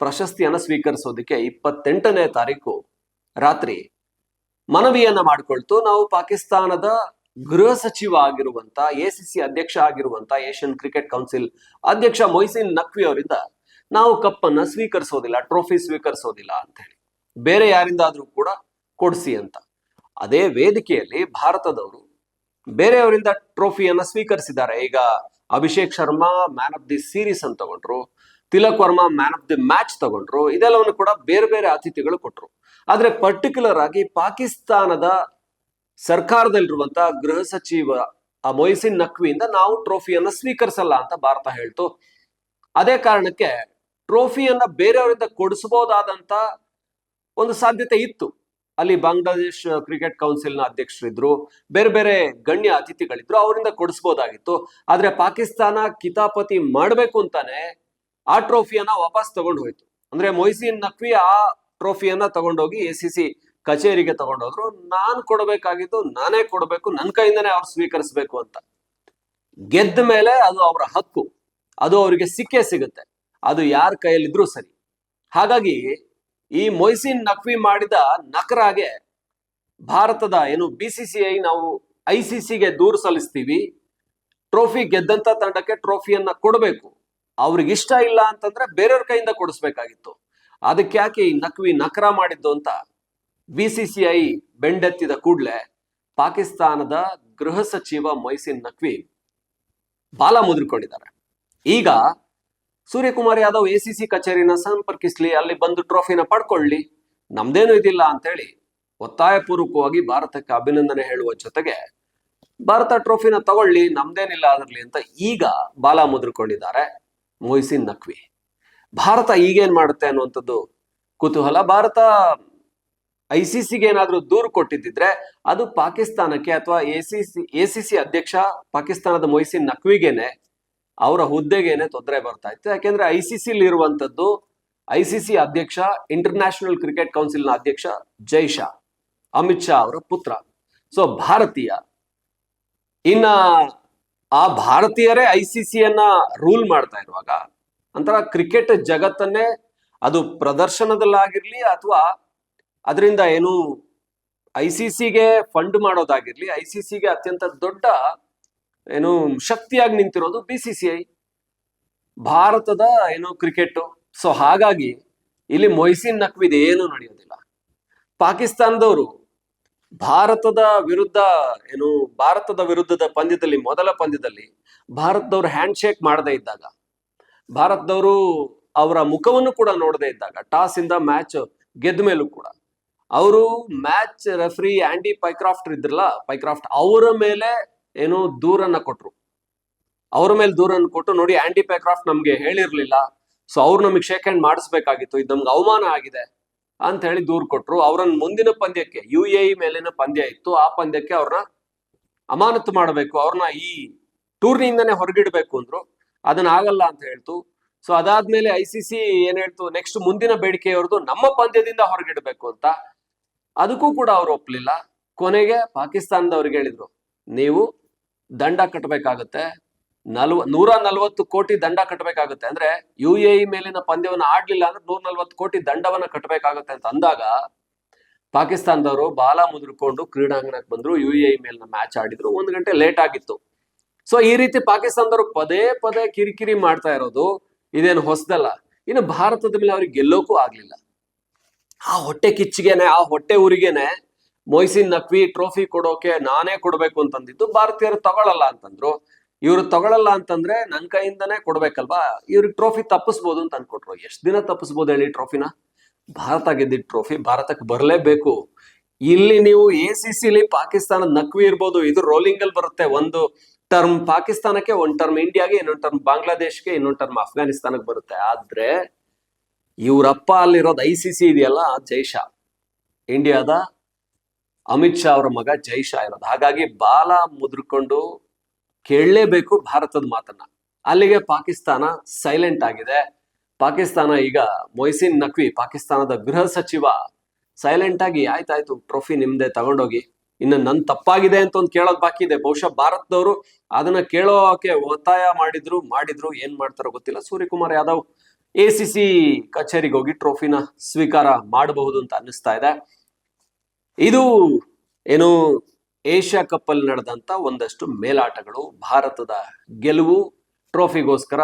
ಪ್ರಶಸ್ತಿಯನ್ನ ಸ್ವೀಕರಿಸೋದಕ್ಕೆ ಇಪ್ಪತ್ತೆಂಟನೇ ತಾರೀಕು ರಾತ್ರಿ ಮನವಿಯನ್ನ ಮಾಡಿಕೊಳ್ತು. ನಾವು ಪಾಕಿಸ್ತಾನದ ಗೃಹ ಸಚಿವ ಆಗಿರುವಂತ ಎಸಿಸಿ ಅಧ್ಯಕ್ಷ ಆಗಿರುವಂತ, ಏಷ್ಯನ್ ಕ್ರಿಕೆಟ್ ಕೌನ್ಸಿಲ್ ಅಧ್ಯಕ್ಷ ಮೊಯ್ಸಿನ್ ನಕ್ವಿ ಅವರಿಂದ ನಾವು ಕಪ್ಪನ್ನ ಸ್ವೀಕರಿಸೋದಿಲ್ಲ, ಟ್ರೋಫಿ ಸ್ವೀಕರಿಸೋದಿಲ್ಲ ಅಂತ ಹೇಳಿ. ಬೇರೆ ಯಾರಿಂದಾದ್ರೂ ಕೂಡ ಕೊಡಿಸಿ ಅಂತ. ಅದೇ ವೇದಿಕೆಯಲ್ಲಿ ಭಾರತದವರು ಬೇರೆಯವರಿಂದ ಟ್ರೋಫಿಯನ್ನ ಸ್ವೀಕರಿಸಿದ್ದಾರೆ. ಈಗ Abhishek Sharma man of the series ಅಂತ ತಗೊಂಡ್ರು, Tilak Varma man of the match ತಗೊಂಡ್ರು, ಇದೆಲ್ಲವನ್ನು ಕೂಡ ಬೇರೆ ಬೇರೆ ಅತಿಥಿಗಳು ಕೊಟ್ರು. ಆದ್ರೆ ಪರ್ಟಿಕ್ಯುಲರ್ ಆಗಿ ಪಾಕಿಸ್ತಾನದ ಸರ್ಕಾರದಲ್ಲಿರುವಂತ ಗೃಹ ಸಚಿವ ಆ ಮೊಯ್ಸಿನ್ ನಕ್ವಿಯಿಂದ ನಾವು ಟ್ರೋಫಿಯನ್ನ ಸ್ವೀಕರಿಸಲ್ಲ ಅಂತ ಭಾರತ ಹೇಳ್ತು. ಅದೇ ಕಾರಣಕ್ಕೆ ಟ್ರೋಫಿಯನ್ನ ಬೇರೆಯವರಿಂದ ಕೊಡಿಸಬಹುದಾದಂತ ಒಂದು ಸಾಧ್ಯತೆ ಇತ್ತು. ಅಲ್ಲಿ ಬಾಂಗ್ಲಾದೇಶ್ ಕ್ರಿಕೆಟ್ ಕೌನ್ಸಿಲ್ನ ಅಧ್ಯಕ್ಷರಿದ್ರು, ಬೇರೆ ಬೇರೆ ಗಣ್ಯ ಅತಿಥಿಗಳಿದ್ರು, ಅವರಿಂದ ಕೊಡಿಸ್ಬೋದಾಗಿತ್ತು ಆದ್ರೆ ಪಾಕಿಸ್ತಾನ ಕಿತಾಪತಿ ಮಾಡಬೇಕು ಅಂತಾನೆ ಆ ಟ್ರೋಫಿಯನ್ನ ವಾಪಸ್ ತಗೊಂಡು ಹೋಯ್ತು. ಅಂದ್ರೆ ಮೊಯ್ಸಿನ್ ನಕ್ವಿ ಆ ಟ್ರೋಫಿಯನ್ನ ತಗೊಂಡೋಗಿ ಎ ಸಿ ಸಿ ಕಚೇರಿಗೆ ತಗೊಂಡೋದ್ರು. ನಾನ್ ಕೊಡಬೇಕಾಗಿದ್ದು ನಾನೇ ಕೊಡಬೇಕು ನನ್ನ ಕೈಯಿಂದನೇ ಅವ್ರು ಸ್ವೀಕರಿಸಬೇಕು ಅಂತ. ಗೆದ್ದ ಮೇಲೆ ಅದು ಅವರ ಹಕ್ಕು. ಅದು ಅವರಿಗೆ ಸಿಕ್ಕೇ ಸಿಗುತ್ತೆ. ಅದು ಯಾರ ಕೈಯಲ್ಲಿದ್ರೂ ಸರಿ. ಹಾಗಾಗಿ ಈ ಮೊಯ್ಸಿನ್ ನಕ್ವಿ ಮಾಡಿದ ನಕರಾಗೆ ಭಾರತದ ಏನು ಬಿ ಸಿ ಸಿ ಐ ನಾವು ಐ ಸಿ ಸಿಗೆ ದೂರು ಸಲ್ಲಿಸ್ತೀವಿ. ಟ್ರೋಫಿ ಗೆದ್ದಂತ ತಂಡಕ್ಕೆ ಟ್ರೋಫಿಯನ್ನ ಕೊಡಬೇಕು. ಅವ್ರಿಗೆ ಇಷ್ಟ ಇಲ್ಲ ಅಂತಂದ್ರೆ ಬೇರೆಯವ್ರ ಕೈಯಿಂದ ಕೊಡಿಸ್ಬೇಕಾಗಿತ್ತು. ಅದಕ್ಕೆ ಯಾಕೆ ಈ ನಕ್ವಿ ನಕರ ಮಾಡಿದ್ದು ಅಂತ ಬಿ ಸಿ ಸಿ ಐ ಬೆಂಡೆತ್ತಿದ ಕೂಡಲೇ ಪಾಕಿಸ್ತಾನದ ಗೃಹ ಸಚಿವ ಮೊಯ್ಸಿನ್ ನಕ್ವಿ ಬಾಲ ಮುದ್ರಿಕೊಂಡಿದ್ದಾರೆ. ಈಗ Suryakumar Yadav A C C ಕಚೇರಿನ ಸಂಪರ್ಕಿಸ್ಲಿ, ಅಲ್ಲಿ ಬಂದು ಟ್ರೋಫಿನ ಪಡ್ಕೊಳ್ಳಿ, ನಮ್ದೇನು ಇದಿಲ್ಲ ಅಂತೇಳಿ ಒತ್ತಾಯಪೂರ್ವಕವಾಗಿ ಭಾರತಕ್ಕೆ ಅಭಿನಂದನೆ ಹೇಳುವ ಜೊತೆಗೆ ಭಾರತ ಟ್ರೋಫಿನ ತಗೊಳ್ಳಿ, ನಮ್ದೇನಿಲ್ಲ ಅದರಲ್ಲಿ ಅಂತ ಈಗ ಬಾಲ ಮುದ್ರಿಕೊಂಡಿದ್ದಾರೆ ಮೊಯ್ಸಿನ್ ನಕ್ವಿ. ಭಾರತ ಈಗೇನ್ ಮಾಡುತ್ತೆ ಅನ್ನುವಂಥದ್ದು ಕುತೂಹಲ. ಭಾರತ ಐ ಸಿ ಸಿಗೆ ಏನಾದರೂ ದೂರು ಕೊಟ್ಟಿದ್ದಿದ್ರೆ ಅದು ಪಾಕಿಸ್ತಾನಕ್ಕೆ ಅಥವಾ ಎ ಸಿ ಸಿ ಅಧ್ಯಕ್ಷ ಪಾಕಿಸ್ತಾನದ ಮೊಯ್ಸಿನ್ ನಕ್ವಿಗೇನೆ ಅವರ ಹುದ್ದೆಗೇನೆ ತೊಂದರೆ ಬರ್ತಾ ಇತ್ತು. ಯಾಕೆಂದ್ರೆ ಐ ಸಿ ಸಿಲಿ ಇರುವಂತದ್ದು ಐ ಸಿ ಸಿ ಅಧ್ಯಕ್ಷ ಇಂಟರ್ನ್ಯಾಷನಲ್ ಕ್ರಿಕೆಟ್ ಕೌನ್ಸಿಲ್ನ ಅಧ್ಯಕ್ಷ ಜೈ ಶಾ, ಅಮಿತ್ ಶಾ ಅವರ ಪುತ್ರ. ಸೊ ಭಾರತೀಯ, ಇನ್ನ ಆ ಭಾರತೀಯರೇ ಐ ಸಿ ಸಿಯನ್ನ ರೂಲ್ ಮಾಡ್ತಾ ಇರುವಾಗ ಅಂತರ ಕ್ರಿಕೆಟ್ ಜಗತ್ತನ್ನೇ ಅದು ಪ್ರದರ್ಶನದಲ್ಲಾಗಿರ್ಲಿ ಅಥವಾ ಅದರಿಂದ ಏನು ಐ ಸಿ ಸಿಗೆ ಫಂಡ್ ಮಾಡೋದಾಗಿರ್ಲಿ, ಐ ಸಿ ಸಿಗೆ ಅತ್ಯಂತ ದೊಡ್ಡ ಏನು ಶಕ್ತಿಯಾಗಿ ನಿಂತಿರೋದು ಬಿ ಸಿ ಸಿ ಐ. ಭಾರತದ ಏನು ಕ್ರಿಕೆಟ್ ಸೊ ಹಾಗಾಗಿ ಇಲ್ಲಿ ಮೊಯ್ಸಿನ್ ನಕ್ವಿದ್ ಏನು ನಡೆಯೋದಿಲ್ಲ. ಪಾಕಿಸ್ತಾನದವರು ಭಾರತದ ವಿರುದ್ಧ ಏನು ಭಾರತದ ವಿರುದ್ಧದ ಪಂದ್ಯದಲ್ಲಿ, ಮೊದಲ ಪಂದ್ಯದಲ್ಲಿ ಭಾರತದವರು ಹ್ಯಾಂಡ್ ಶೇಕ್ ಮಾಡದೇ ಇದ್ದಾಗ ಭಾರತದವರು ಅವರ ಮುಖವನ್ನು ಕೂಡ ನೋಡದೆ ಇದ್ದಾಗ, ಟಾಸ್ ಇಂದ ಮ್ಯಾಚ್ ಗೆದ್ದ ಮೇಲೂ ಕೂಡ. ಅವರು ಮ್ಯಾಚ್ ರೆಫ್ರಿ ಆಂಡಿ ಪೈಕ್ರಾಫ್ಟ್ ಇದ್ರಲ್ಲ, ಪೈಕ್ರಾಫ್ಟ್ ಅವರ ಮೇಲೆ ಏನೋ ದೂರನ್ನ ಕೊಟ್ರು. ಅವ್ರ ಮೇಲೆ ದೂರನ್ನ ಕೊಟ್ಟು ನೋಡಿ ಆಂಟಿ ಪೈಕ್ರಾಫ್ಟ್ ನಮ್ಗೆ ಹೇಳಿರ್ಲಿಲ್ಲ, ಸೊ ಅವ್ರು ನಮಗೆ ಶೇಕ್ ಹ್ಯಾಂಡ್ ಮಾಡಿಸ್ಬೇಕಾಗಿತ್ತು, ಇದು ನಮ್ಗೆ ಅವಮಾನ ಆಗಿದೆ ಅಂತ ಹೇಳಿ ದೂರ್ ಕೊಟ್ರು. ಅವ್ರನ್ನ ಮುಂದಿನ ಪಂದ್ಯಕ್ಕೆ ಯು ಎ ಇ ಮೇಲಿನ ಪಂದ್ಯ ಇತ್ತು, ಆ ಪಂದ್ಯಕ್ಕೆ ಅವ್ರನ್ನ ಅಮಾನತು ಮಾಡಬೇಕು, ಅವ್ರನ್ನ ಈ ಟೂರ್ನಿಯಿಂದನೇ ಹೊರಗಿಡ್ಬೇಕು ಅಂದ್ರು. ಅದನ್ನ ಆಗಲ್ಲ ಅಂತ ಹೇಳ್ತು. ಸೊ ಅದಾದ್ಮೇಲೆ ಐ ಸಿ ಸಿ ಏನ್ ಹೇಳ್ತು ನೆಕ್ಸ್ಟ್ ಮುಂದಿನ ಬೇಡಿಕೆಯವ್ರದ್ದು ನಮ್ಮ ಪಂದ್ಯದಿಂದ ಹೊರಗಿಡಬೇಕು ಅಂತ. ಅದಕ್ಕೂ ಕೂಡ ಅವ್ರು ಒಪ್ಲಿಲ್ಲ. ಕೊನೆಗೆ ಪಾಕಿಸ್ತಾನದವ್ರಿಗೆ ಹೇಳಿದ್ರು, ನೀವು ದಂಡ ಕಟ್ಟಬೇಕಾಗತ್ತೆ ನಲ್ವ, ನೂರ ನಲ್ವತ್ತು ಕೋಟಿ ದಂಡ ಕಟ್ಟಬೇಕಾಗುತ್ತೆ ಅಂದ್ರೆ ಯು ಎ ಇ ಮೇಲಿನ ಪಂದ್ಯವನ್ನ ಆಡ್ಲಿಲ್ಲ ಅಂದ್ರೆ ನೂರ ನಲ್ವತ್ತು ಕೋಟಿ ದಂಡವನ್ನ ಕಟ್ಟಬೇಕಾಗುತ್ತೆ ಅಂತ ಅಂದಾಗ ಪಾಕಿಸ್ತಾನದವರು ಬಾಲ ಮುದ್ರಕೊಂಡು ಕ್ರೀಡಾಂಗಣಕ್ಕೆ ಬಂದ್ರು ಯು ಎ ಇ ಮೇಲಿನ ಮ್ಯಾಚ್ ಆಡಿದ್ರು. ಒಂದು ಗಂಟೆ ಲೇಟ್ ಆಗಿತ್ತು. ಸೊ ಈ ರೀತಿ ಪಾಕಿಸ್ತಾನದವರು ಪದೇ ಪದೇ ಕಿರಿಕಿರಿ ಮಾಡ್ತಾ ಇರೋದು ಇದೇನು ಹೊಸದಲ್ಲ. ಇನ್ನು ಭಾರತದ ಮೇಲೆ ಅವ್ರಿಗೆ ಗೆಲ್ಲೋಕ್ಕೂ ಆಗ್ಲಿಲ್ಲ. ಆ ಹೊಟ್ಟೆ ಕಿಚ್ಚಿಗೆನೆ, ಆ ಹೊಟ್ಟೆ ಊರಿಗೆನೆ ಮೊಯ್ಸಿನ್ ನಕ್ವಿ ಟ್ರೋಫಿ ಕೊಡೋಕೆ ನಾನೇ ಕೊಡ್ಬೇಕು ಅಂತಂದಿದ್ದು ಭಾರತೀಯರು ತಗೊಳಲ್ಲ ಅಂತಂದ್ರು. ಇವ್ರು ತಗೊಳಲ್ಲ ಅಂತಂದ್ರೆ ನನ್ ಕೈಯಿಂದನೇ ಕೊಡ್ಬೇಕಲ್ವಾ? ಇವ್ರಿಗೆ ಟ್ರೋಫಿ ತಪ್ಪಿಸ್ಬೋದು ಅಂತ ಅನ್ಕೊಟ್ರು. ಎಷ್ಟ್ ದಿನ ತಪ್ಪಿಸ್ಬೋದು ಹೇಳಿ ಟ್ರೋಫಿನ? ಭಾರತ ಗೆದ್ದಿದ್ ಟ್ರೋಫಿ ಭಾರತಕ್ಕೆ ಬರಲೇಬೇಕು. ಇಲ್ಲಿ ನೀವು ಎ ಸಿ ಸಿಲಿ ಪಾಕಿಸ್ತಾನದ ನಕ್ವಿ ಇರ್ಬೋದು, ಇದು ರೋಲಿಂಗ್ ಅಲ್ಲಿ ಬರುತ್ತೆ ಒಂದು ಟರ್ಮ್ ಪಾಕಿಸ್ತಾನಕ್ಕೆ, ಒಂದ್ ಟರ್ಮ್ ಇಂಡಿಯಾಗೆ, ಇನ್ನೊಂದು ಟರ್ಮ್ ಬಾಂಗ್ಲಾದೇಶ್ಗೆ, ಇನ್ನೊಂದು ಟರ್ಮ್ ಅಫ್ಘಾನಿಸ್ತಾನಕ್ಕೆ ಬರುತ್ತೆ. ಆದ್ರೆ ಇವರಪ್ಪ ಅಲ್ಲಿರೋದು ಐ ಸಿ ಸಿ ಇದೆಯಲ್ಲ ಜೈಶಾ ಇಂಡಿಯಾದ ಅಮಿತ್ ಶಾ ಅವರ ಮಗ ಜೈ ಶಾ ಇರೋದು. ಹಾಗಾಗಿ ಬಾಲ ಮುದ್ರಕೊಂಡು ಕೇಳಲೇಬೇಕು ಭಾರತದ ಮಾತನ್ನ. ಅಲ್ಲಿಗೆ ಪಾಕಿಸ್ತಾನ ಸೈಲೆಂಟ್ ಆಗಿದೆ. ಪಾಕಿಸ್ತಾನ ಈಗ ಮೊಯ್ಸಿನ್ ನಕ್ವಿ ಪಾಕಿಸ್ತಾನದ ಗೃಹ ಸಚಿವ ಸೈಲೆಂಟ್ ಆಗಿ ಆಯ್ತಾಯ್ತು ಟ್ರೋಫಿ ನಿಮ್ದೆ ತಗೊಂಡೋಗಿ. ಇನ್ನು ನನ್ ತಪ್ಪಾಗಿದೆ ಅಂತ ಒಂದು ಕೇಳೋದ್ ಬಾಕಿ ಇದೆ. ಬಹುಶಃ ಭಾರತದವರು ಅದನ್ನ ಕೇಳೋಕೆ ಒತ್ತಾಯ ಮಾಡಿದ್ರು ಮಾಡಿದ್ರು, ಏನ್ ಮಾಡ್ತಾರೋ ಗೊತ್ತಿಲ್ಲ. Suryakumar Yadav A C C ಕಚೇರಿಗೆ ಹೋಗಿ ಟ್ರೋಫಿನ ಸ್ವೀಕಾರ ಮಾಡಬಹುದು ಅಂತ ಅನ್ನಿಸ್ತಾ ಇದೆ. ಇದು ಏನು ಏಷ್ಯಾ ಕಪ್ ಅಲ್ಲಿ ನಡೆದಂತ ಒಂದಷ್ಟು ಮೇಲಾಟಗಳು. ಭಾರತದ ಗೆಲುವು ಟ್ರೋಫಿಗೋಸ್ಕರ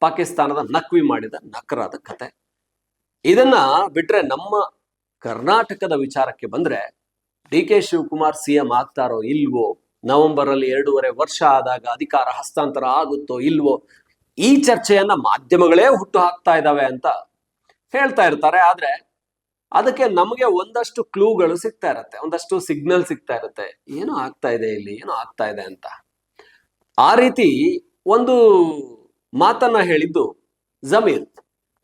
ಪಾಕಿಸ್ತಾನದ ನಕ್ವಿ ಮಾಡಿದ ನಕರಾದ ಕತೆ. ಇದನ್ನ ಬಿಟ್ರೆ ನಮ್ಮ ಕರ್ನಾಟಕದ ವಿಚಾರಕ್ಕೆ ಬಂದ್ರೆ ಡಿ ಕೆ ಶಿವಕುಮಾರ್ ಸಿಎಂ ಆಗ್ತಾರೋ ಇಲ್ವೋ? ನವೆಂಬರ್ ಅಲ್ಲಿ ಎರಡೂವರೆ ವರ್ಷ ಆದಾಗ ಅಧಿಕಾರ ಹಸ್ತಾಂತರ ಆಗುತ್ತೋ ಇಲ್ವೋ? ಈ ಚರ್ಚೆಯನ್ನ ಮಾಧ್ಯಮಗಳೇ ಹುಟ್ಟು ಹಾಕ್ತಾ ಇದ್ದಾವೆ ಅಂತ ಹೇಳ್ತಾ ಇರ್ತಾರೆ. ಆದ್ರೆ ಅದಕ್ಕೆ ನಮಗೆ ಒಂದಷ್ಟು ಕ್ಲೂಗಳು ಸಿಗ್ತಾ ಇರತ್ತೆ. ಒಂದಷ್ಟು ಸಿಗ್ನಲ್ ಸಿಗ್ತಾ ಇರುತ್ತೆ. ಏನು ಆಗ್ತಾ ಇದೆ ಇಲ್ಲಿ, ಏನು ಆಗ್ತಾ ಇದೆ ಅಂತ. ಆ ರೀತಿ ಒಂದು ಮಾತನ್ನ ಹೇಳಿದ್ದು ಜಮೀರ್.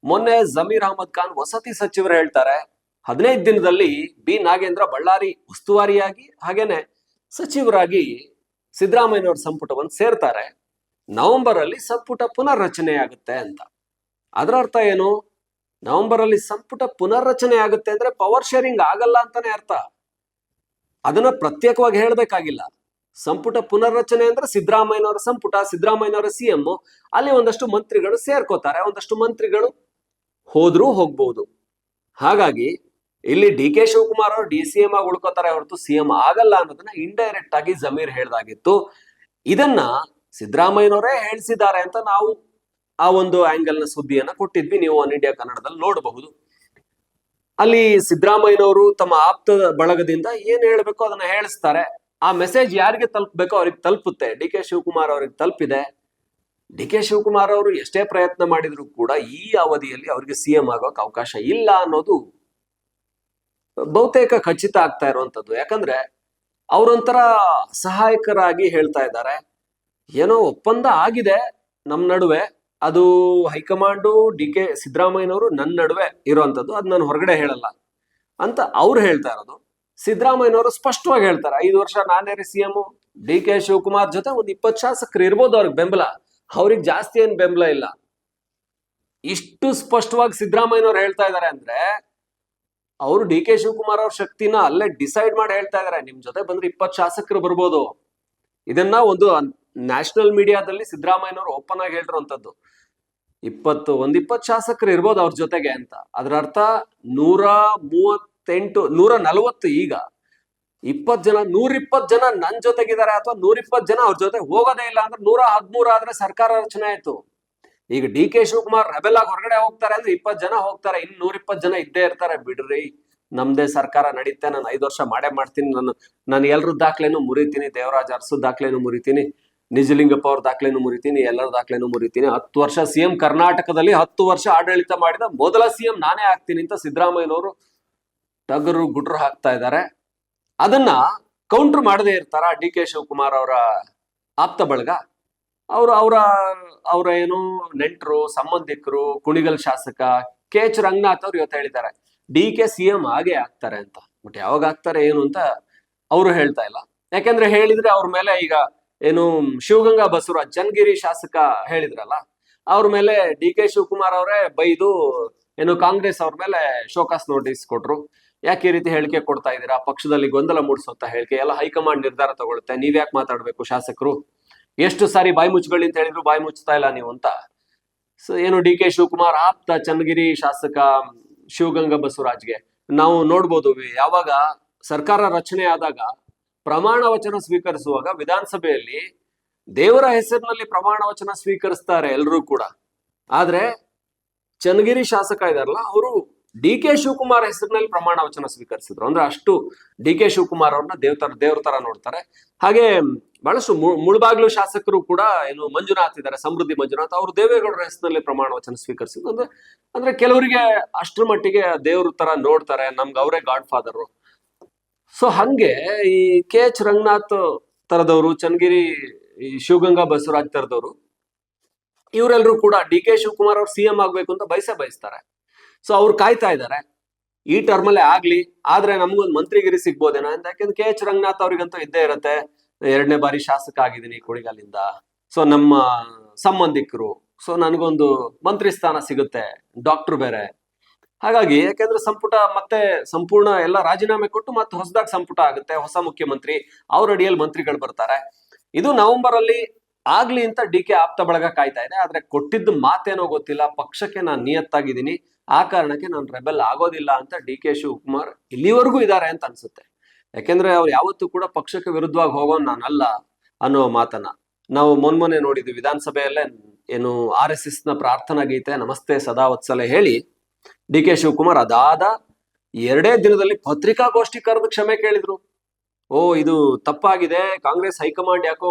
ಮೊನ್ನೆ ಜಮೀರ್ ಅಹಮದ್ ಖಾನ್ ವಸತಿ ಸಚಿವರು ಹೇಳ್ತಾರೆ ಹದಿನೈದು ದಿನದಲ್ಲಿ ಬಿ. ನಾಗೇಂದ್ರ ಬಳ್ಳಾರಿ ಉಸ್ತುವಾರಿಯಾಗಿ ಹಾಗೇನೆ ಸಚಿವರಾಗಿ ಸಿದ್ದರಾಮಯ್ಯನವರ ಸಂಪುಟವನ್ನು ಸೇರ್ತಾರೆ. ನವೆಂಬರ್ ಅಲ್ಲಿ ಸಂಪುಟ ಪುನರ್ರಚನೆ ಆಗುತ್ತೆ ಅಂತ. ಅದರ ಅರ್ಥ ಏನು? ನವೆಂಬರ್ ಅಲ್ಲಿ ಸಂಪುಟ ಪುನರ್ರಚನೆ ಆಗುತ್ತೆ ಅಂದ್ರೆ ಪವರ್ ಶೇರಿಂಗ್ ಆಗಲ್ಲ ಅಂತಾನೆ ಅರ್ಥ. ಅದನ್ನ ಪ್ರತ್ಯೇಕವಾಗಿ ಹೇಳಬೇಕಾಗಿಲ್ಲ. ಸಂಪುಟ ಪುನರ್ರಚನೆ ಅಂದ್ರೆ ಸಿದ್ದರಾಮಯ್ಯನವರ ಸಂಪುಟ, ಸಿದ್ದರಾಮಯ್ಯನವರ ಸಿ ಎಂ. ಅಲ್ಲಿ ಒಂದಷ್ಟು ಮಂತ್ರಿಗಳು ಸೇರ್ಕೋತಾರೆ, ಒಂದಷ್ಟು ಮಂತ್ರಿಗಳು ಹೋದ್ರೂ ಹೋಗ್ಬಹುದು ಹಾಗಾಗಿ ಇಲ್ಲಿ ಡಿ ಕೆ ಶಿವಕುಮಾರ್ ಅವರು ಡಿ ಸಿ ಎಂ ಆಗಿ ಉಳ್ಕೋತಾರೆ ಹೊರತು ಸಿಎಂ ಆಗಲ್ಲ ಅನ್ನೋದನ್ನ ಇಂಡೈರೆಕ್ಟ್ ಆಗಿ ಜಮೀರ್ ಹೇಳ್ದಾಗಿತ್ತು. ಇದನ್ನ ಸಿದ್ದರಾಮಯ್ಯನವರೇ ಹೇಳಿಸಿದ್ದಾರೆ ಅಂತ ನಾವು ಆ ಒಂದು ಆಂಗಲ್ನ ಸುದ್ದಿಯನ್ನ ಕೊಟ್ಟಿದ್ವಿ. ನೀವು ಒನ್ ಇಂಡಿಯಾ ಕನ್ನಡದಲ್ಲಿ ನೋಡಬಹುದು. ಅಲ್ಲಿ ಸಿದ್ದರಾಮಯ್ಯನವರು ತಮ್ಮ ಆಪ್ತ ಬಳಗದಿಂದ ಏನ್ ಹೇಳ್ಬೇಕು ಅದನ್ನ ಹೇಳಿಸ್ತಾರೆ. ಆ ಮೆಸೇಜ್ ಯಾರಿಗೆ ತಲುಪಬೇಕು ಅವ್ರಿಗೆ ತಲುಪುತ್ತೆ. ಡಿ ಕೆ ಶಿವಕುಮಾರ್ ಅವ್ರಿಗೆ ತಲುಪಿದೆ. ಡಿ ಕೆ ಶಿವಕುಮಾರ್ ಅವರು ಎಷ್ಟೇ ಪ್ರಯತ್ನ ಮಾಡಿದ್ರು ಕೂಡ ಈ ಅವಧಿಯಲ್ಲಿ ಅವ್ರಿಗೆ ಸಿಎಂ ಆಗೋಕೆ ಅವಕಾಶ ಇಲ್ಲ ಅನ್ನೋದು ಬಹುತೇಕ ಖಚಿತ ಆಗ್ತಾ ಇರುವಂತದ್ದು ಯಾಕಂದ್ರೆ ಅವರೊಂಥರ ಸಹಾಯಕರಾಗಿ ಹೇಳ್ತಾ ಇದ್ದಾರೆ. ಏನೋ ಒಪ್ಪಂದ ಆಗಿದೆ ನಮ್ ನಡುವೆ. ಅದು ಹೈಕಮಾಂಡು ಡಿ ಕೆ ಸಿದ್ದರಾಮಯ್ಯನವರು ನನ್ನ ನಡುವೆ ಇರುವಂತದ್ದು ಅದು ನಾನು ಹೊರಗಡೆ ಹೇಳಲ್ಲ ಅಂತ ಅವ್ರು ಹೇಳ್ತಾ ಇರೋದು. ಸಿದ್ದರಾಮಯ್ಯನವರು ಸ್ಪಷ್ಟವಾಗಿ ಹೇಳ್ತಾರೆ. ಐದು ವರ್ಷ ನಾನೇ ರೀ ಸಿಎಂ ಡಿ ಕೆ ಶಿವಕುಮಾರ್ ಜೊತೆ ಒಂದು ಇಪ್ಪತ್ತು ಶಾಸಕರು ಇರ್ಬೋದು ಅವ್ರಿಗೆ ಬೆಂಬಲ. ಅವ್ರಿಗೆ ಜಾಸ್ತಿ ಏನ್ ಬೆಂಬಲ ಇಲ್ಲ. ಇಷ್ಟು ಸ್ಪಷ್ಟವಾಗಿ ಸಿದ್ದರಾಮಯ್ಯನವ್ರು ಹೇಳ್ತಾ ಇದ್ದಾರೆ ಅಂದ್ರೆ ಅವರು ಡಿ ಕೆ ಶಿವಕುಮಾರ್ ಅವ್ರ ಶಕ್ತಿನ ಅಲ್ಲೇ ಡಿಸೈಡ್ ಮಾಡಿ ಹೇಳ್ತಾ ಇದಾರೆ. ನಿಮ್ ಜೊತೆ ಬಂದ್ರೆ ಇಪ್ಪತ್ತು ಶಾಸಕರು ಬರ್ಬೋದು. ಇದನ್ನ ಒಂದು ನ್ಯಾಷನಲ್ ಮೀಡಿಯಾದಲ್ಲಿ ಸಿದ್ದರಾಮಯ್ಯನವರು ಓಪನ್ ಆಗಿ ಹೇಳಿರುವಂತದ್ದು ಇಪ್ಪತ್ತು, ಒಂದ್ ಇಪ್ಪತ್ತು ಶಾಸಕರು ಇರ್ಬೋದು ಅವ್ರ ಜೊತೆಗೆ ಅಂತ. ಅದ್ರ ಅರ್ಥ ನೂರ ಮೂವತ್ತೆಂಟು, ನೂರ ನಲವತ್ತು ಈಗ. ಇಪ್ಪತ್ ಜನ ನೂರ ಇಪ್ಪತ್ ಜನ ನನ್ ಜೊತೆಗಿದ್ದಾರೆ ಅಥವಾ ನೂರ ಇಪ್ಪತ್ ಜನ ಅವ್ರ ಜೊತೆ ಹೋಗೋದೇ ಇಲ್ಲ ಅಂದ್ರೆ ನೂರ ಹದ್ಮೂರು ಆದ್ರೆ ಸರ್ಕಾರ ರಚನೆ ಆಯ್ತು. ಈಗ ಡಿ ಕೆ ಶಿವಕುಮಾರ್ ರೆಬೆಲ್ ಆಗಿ ಹೊರಗಡೆ ಹೋಗ್ತಾರೆ ಅಂದ್ರೆ ಇಪ್ಪತ್ ಜನ ಹೋಗ್ತಾರೆ ಇನ್ ನೂರ ಇಪ್ಪತ್ ಜನ ಇದ್ದೇ ಇರ್ತಾರೆ. ಬಿಡ್ರಿ, ನಮ್ದೇ ಸರ್ಕಾರ ನಡೀತೆ, ನಾನು ಐದು ವರ್ಷ ಮಾಡೇ ಮಾಡ್ತೀನಿ, ನಾನು ನಾನು ಎಲ್ರ ದಾಖಲೆನು ಮುರಿತೀನಿ, ದೇವರಾಜ್ ಅರಸು ದಾಖಲೆನು ಮುರಿತೀನಿ, ನಿಜಲಿಂಗಪ್ಪ ಅವ್ರ ದಾಖಲೆನು ಮುರಿತೀನಿ, ಎಲ್ಲರ ದಾಖಲೆನು ಮುರಿತೀನಿ. ಹತ್ತು ವರ್ಷ ಸಿಎಂ ಕರ್ನಾಟಕದಲ್ಲಿ ಹತ್ತು ವರ್ಷ ಆಡಳಿತ ಮಾಡಿದ ಮೊದಲ ಸಿಎಂ ನಾನೇ ಆಗ್ತೀನಿ ಅಂತ ಸಿದ್ದರಾಮಯ್ಯನವರು ಟಗರು ಗುಡ್ರು ಹಾಕ್ತಾ ಇದ್ದಾರೆ. ಅದನ್ನ ಕೌಂಟರ್ ಮಾಡದೇ ಇರ್ತಾರ ಡಿ ಕೆ ಶಿವಕುಮಾರ್ ಅವರ ಆಪ್ತ ಬಳಗ? ಅವ್ರ ಅವರ ಅವರ ಏನು ನೆಂಟರು, ಸಂಬಂಧಿಕರು, ಕುಣಿಗಲ್ ಶಾಸಕ, ಕೆ ಎಚ್ ರಂಗನಾಥ್ ಅವ್ರು ಇವತ್ತು ಹೇಳಿದ್ದಾರೆ. ಡಿ ಕೆ ಸಿ ಎಂ ಹಾಗೆ ಆಗ್ತಾರೆ ಅಂತ. ಬಟ್ ಯಾವಾಗ ಆಗ್ತಾರೆ ಏನು ಅಂತ ಅವರು ಹೇಳ್ತಾ ಇಲ್ಲ. ಯಾಕೆಂದ್ರೆ ಹೇಳಿದ್ರೆ ಅವ್ರ ಮೇಲೆ ಈಗ ಏನು ಶಿವಗಂಗಾ ಬಸವರಾಜ್ ಚನ್ನಗಿರಿ ಶಾಸಕ ಹೇಳಿದ್ರಲ್ಲ, ಅವ್ರ ಮೇಲೆ ಡಿ ಕೆ ಶಿವಕುಮಾರ್ ಅವರೇ ಬೈದು ಏನು ಕಾಂಗ್ರೆಸ್ ಅವ್ರ ಮೇಲೆ ಶೋಕಾಸ್ ನೋಟಿಸ್ ಕೊಟ್ರು. ಯಾಕೆ ಈ ರೀತಿ ಹೇಳಿಕೆ ಕೊಡ್ತಾ ಇದ್ದೀರಾ? ಪಕ್ಷದಲ್ಲಿ ಗೊಂದಲ ಮೂಡಿಸುವಂತ ಹೇಳಿಕೆ. ಎಲ್ಲ ಹೈಕಮಾಂಡ್ ನಿರ್ಧಾರ ತಗೊಳುತ್ತೆ ನೀವ್ ಯಾಕೆ ಮಾತಾಡ್ಬೇಕು ಶಾಸಕರು? ಎಷ್ಟು ಸಾರಿ ಬಾಯಿ ಮುಚ್ಕೊಳ್ಳಿ ಅಂತ ಹೇಳಿದ್ರು ಬಾಯಿ ಮುಚ್ಚತಾ ಇಲ್ಲ ನೀವು ಅಂತ. ಸೊ ಏನು ಡಿ ಕೆ ಶಿವಕುಮಾರ್ ಆಪ್ತ ಚನ್ನಗಿರಿ ಶಾಸಕ ಶಿವಗಂಗಾ ಬಸವರಾಜ್ಗೆ ನಾವು ನೋಡ್ಬೋದು, ಯಾವಾಗ ಸರ್ಕಾರ ರಚನೆ ಆದಾಗ, ಪ್ರಮಾಣ ವಚನ ಸ್ವೀಕರಿಸುವಾಗ ವಿಧಾನಸಭೆಯಲ್ಲಿ ದೇವರ ಹೆಸರಿನಲ್ಲಿ ಪ್ರಮಾಣ ವಚನ ಸ್ವೀಕರಿಸ್ತಾರೆ ಎಲ್ಲರೂ ಕೂಡ. ಆದ್ರೆ ಚನ್ನಗಿರಿ ಶಾಸಕ ಇದಾರಲ್ಲ, ಅವರು ಡಿ ಕೆ ಶಿವಕುಮಾರ್ ಹೆಸರಿನಲ್ಲಿ ಪ್ರಮಾಣ ವಚನ ಸ್ವೀಕರಿಸಿದ್ರು. ಅಂದ್ರೆ ಅಷ್ಟು ಡಿ ಕೆ ಶಿವಕುಮಾರ್ ಅವ್ರನ್ನ ದೇವ್ತರ ದೇವ್ರ ತರ ನೋಡ್ತಾರೆ. ಹಾಗೆ ಬಹಳಷ್ಟು ಮುಳ್ಬಾಗ್ಲು ಶಾಸಕರು ಕೂಡ ಏನು ಮಂಜುನಾಥ್ ಇದ್ದಾರೆ ಸಮೃದ್ಧಿ ಮಂಜುನಾಥ್. ಅವರು ದೇವೇಗೌಡರ ಹೆಸರಿನಲ್ಲಿ ಪ್ರಮಾಣ ವಚನ ಸ್ವೀಕರಿಸಿದ್ರು. ಅಂದ್ರೆ ಅಂದ್ರೆ ಕೆಲವರಿಗೆ ಅಷ್ಟರ ಮಟ್ಟಿಗೆ ದೇವ್ರ ತರ ನೋಡ್ತಾರೆ. ನಮ್ಗೆ ಅವರೇ ಗಾಡ್ ಫಾದರ್ ಸೊ ಹಂಗೆ ಈ ಕೆ ಎಚ್ ರಂಗನಾಥ್ ತರದವರು, ಚನ್ನಗಿರಿ ಈ ಶಿವಗಂಗಾ ಬಸವರಾಜ್ ತರದವರು ಇವರೆಲ್ಲರೂ ಕೂಡ ಡಿ ಕೆ ಶಿವಕುಮಾರ್ ಅವ್ರು ಸಿಎಂ ಆಗ್ಬೇಕು ಅಂತ ಬಯಸೇ ಬಯಸ್ತಾರೆ. ಸೊ ಅವ್ರು ಕಾಯ್ತಾ ಇದ್ದಾರೆ ಈ ಟರ್ಮಲ್ಲೇ ಆಗ್ಲಿ, ಆದ್ರೆ ನಮ್ಗೊಂದು ಮಂತ್ರಿಗಿರಿ ಸಿಗ್ಬೋದೇನೋ ಅಂತ. ಯಾಕಂದ್ರೆ ಕೆ ಎಚ್ ರಂಗನಾಥ್ ಅವ್ರಿಗಂತೂ ಇದ್ದೇ ಇರತ್ತೆ. ಎರಡನೇ ಬಾರಿ ಶಾಸಕ ಆಗಿದ್ದೀನಿ ಕುಣಿಗಾಲಿಂದ ಸೊ ನಮ್ಮ ಸಂಬಂಧಿಕರು ಸೊ ನನಗೊಂದು ಮಂತ್ರಿ ಸ್ಥಾನ ಸಿಗುತ್ತೆ. ಡಾಕ್ಟರ್ ಬೇರೆ. ಹಾಗಾಗಿ ಯಾಕಂದ್ರೆ ಸಂಪುಟ ಮತ್ತೆ ಸಂಪೂರ್ಣ ಎಲ್ಲ ರಾಜೀನಾಮೆ ಕೊಟ್ಟು ಮತ್ತೆ ಹೊಸದಾಗಿ ಸಂಪುಟ ಆಗುತ್ತೆ. ಹೊಸ ಮುಖ್ಯಮಂತ್ರಿ, ಅವ್ರ ಅಡಿಯಲ್ಲಿ ಮಂತ್ರಿಗಳು ಬರ್ತಾರೆ. ಇದು ನವೆಂಬರ್ ಅಲ್ಲಿ ಆಗ್ಲಿ ಅಂತ ಡಿ ಕೆ ಆಪ್ತ ಬಳಗ ಕಾಯ್ತಾ ಇದೆ ಆದ್ರೆ ಕೊಟ್ಟಿದ್ದ ಮಾತೇನೋ ಗೊತ್ತಿಲ್ಲ. ಪಕ್ಷಕ್ಕೆ ನಾನು ನಿಯತ್ತಾಗಿದ್ದೀನಿ. ಆ ಕಾರಣಕ್ಕೆ ನಾನು ರೆಬೆಲ್ ಆಗೋದಿಲ್ಲ ಅಂತ ಡಿ ಕೆ ಶಿವಕುಮಾರ್ ಇಲ್ಲಿವರೆಗೂ ಇದ್ದಾರೆ ಅಂತ ಅನ್ಸುತ್ತೆ. ಯಾಕೆಂದ್ರೆ ಅವ್ರು ಯಾವತ್ತೂ ಕೂಡ ಪಕ್ಷಕ್ಕೆ ವಿರುದ್ಧವಾಗಿ ಹೋಗೋ ನಾನಲ್ಲ ಅನ್ನೋ ಮಾತನ್ನ. ನಾವು ಮೊನ್ಮೊನ್ನೆ ನೋಡಿದ್ವಿ ವಿಧಾನಸಭೆಯಲ್ಲೇ ಏನು ಆರ್ ಎಸ್ ಎಸ್ನ ಪ್ರಾರ್ಥನಾ ಗೀತೆ ನಮಸ್ತೆ ಸದಾ ವತ್ಸಲೆ ಹೇಳಿ ಡಿ ಕೆ ಶಿವಕುಮಾರ್ ಅದಾದ ಎರಡೇ ದಿನದಲ್ಲಿ ಪತ್ರಿಕಾಗೋಷ್ಠಿ ಕರೆದು ಕ್ಷಮೆ ಕೇಳಿದ್ರು. ಓ, ಇದು ತಪ್ಪಾಗಿದೆ. ಕಾಂಗ್ರೆಸ್ ಹೈಕಮಾಂಡ್ ಯಾಕೋ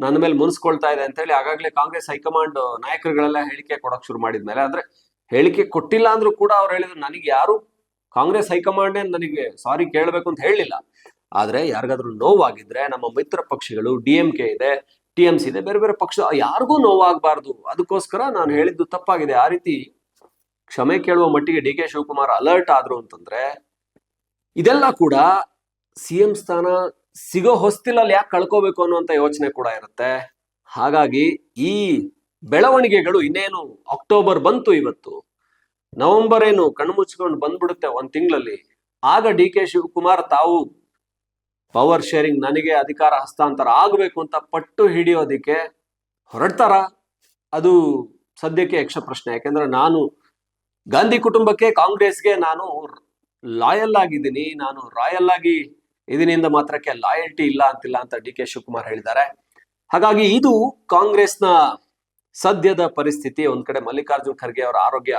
ನನ್ನ ಮೇಲೆ ಮುನಿಸ್ಕೊಳ್ತಾ ಇದೆ ಅಂತ ಹೇಳಿ ಆಗಾಗಲೇ ಕಾಂಗ್ರೆಸ್ ಹೈಕಮಾಂಡ್ ನಾಯಕರುಗಳೆಲ್ಲ ಹೇಳಿಕೆ ಕೊಡಕ್ ಶುರು ಮಾಡಿದ್ಮೇಲೆ ಅಂದ್ರೆ ಹೇಳಿಕೆ ಕೊಟ್ಟಿಲ್ಲ ಅಂದ್ರೂ ಕೂಡ ಅವ್ರು ಹೇಳಿದ್ರು, ನನಗೆ ಯಾರು ಕಾಂಗ್ರೆಸ್ ಹೈಕಮಾಂಡ್ ನನಗೆ ಸಾರಿ ಕೇಳಬೇಕು ಅಂತ ಹೇಳಲಿಲ್ಲ ಆದ್ರೆ ಯಾರಿಗಾದ್ರೂ ನೋವಾಗಿದ್ರೆ ನಮ್ಮ ಮಿತ್ರ ಪಕ್ಷಗಳು, ಡಿ ಎಂ ಕೆ ಇದೆ, ಟಿ ಎಂ ಸಿ ಇದೆ, ಬೇರೆ ಬೇರೆ ಪಕ್ಷ, ಯಾರಿಗೂ ನೋವಾಗಬಾರ್ದು. ಅದಕ್ಕೋಸ್ಕರ ನಾನು ಹೇಳಿದ್ದು ತಪ್ಪಾಗಿದೆ. ಆ ರೀತಿ ಕ್ಷಮೆ ಕೇಳುವ ಮಟ್ಟಿಗೆ ಡಿ ಕೆ ಶಿವಕುಮಾರ್ ಅಲರ್ಟ್ ಆದ್ರು ಅಂತಂದ್ರೆ, ಇದೆಲ್ಲ ಕೂಡ ಸಿಎಂ ಸ್ಥಾನ ಸಿಗೋ ಹೊಸ್ತಿಲಲ್ಲಿ ಯಾಕೆ ಕಳ್ಕೋಬೇಕು ಅನ್ನುವಂಥ ಯೋಚನೆ ಕೂಡ ಇರುತ್ತೆ. ಹಾಗಾಗಿ ಈ ಬೆಳವಣಿಗೆಗಳು ಇನ್ನೇನು ಅಕ್ಟೋಬರ್ ಬಂತು ಇವತ್ತು. ನವೆಂಬರ್ ಏನು ಕಣ್ಣು ಮುಚ್ಕೊಂಡು ಬಂದ್ಬಿಡುತ್ತೆ ಒಂದ್ ತಿಂಗಳಲ್ಲಿ. ಆಗ ಡಿ ಕೆ ಶಿವಕುಮಾರ್ ತಾವು ಪವರ್ ಶೇರಿಂಗ್ ನನಗೆ ಅಧಿಕಾರ ಹಸ್ತಾಂತರ ಆಗಬೇಕು ಅಂತ ಪಟ್ಟು ಹಿಡಿಯೋದಿಕ್ಕೆ ಹೊರಡ್ತಾರ. ಅದು ಸದ್ಯಕ್ಕೆ ಯಕ್ಷ ಪ್ರಶ್ನೆ. ಯಾಕೆಂದ್ರೆ ನಾನು ಗಾಂಧಿ ಕುಟುಂಬಕ್ಕೆ ಕಾಂಗ್ರೆಸ್ಗೆ ನಾನು ಲಾಯಲ್ ಆಗಿದ್ದೀನಿ. ನಾನು ರಾಯಲ್ ಆಗಿ ಇದರಿಂದ ಮಾತ್ರಕ್ಕೆ ಲಾಯಲ್ಟಿ ಇಲ್ಲ ಅಂತಿಲ್ಲ ಅಂತ ಡಿ ಕೆ ಶಿವಕುಮಾರ್ ಹೇಳಿದ್ದಾರೆ. ಹಾಗಾಗಿ ಇದು ಕಾಂಗ್ರೆಸ್ನ ಸದ್ಯದ ಪರಿಸ್ಥಿತಿ. ಒಂದ್ ಕಡೆ ಮಲ್ಲಿಕಾರ್ಜುನ್ ಖರ್ಗೆ ಅವರ ಆರೋಗ್ಯ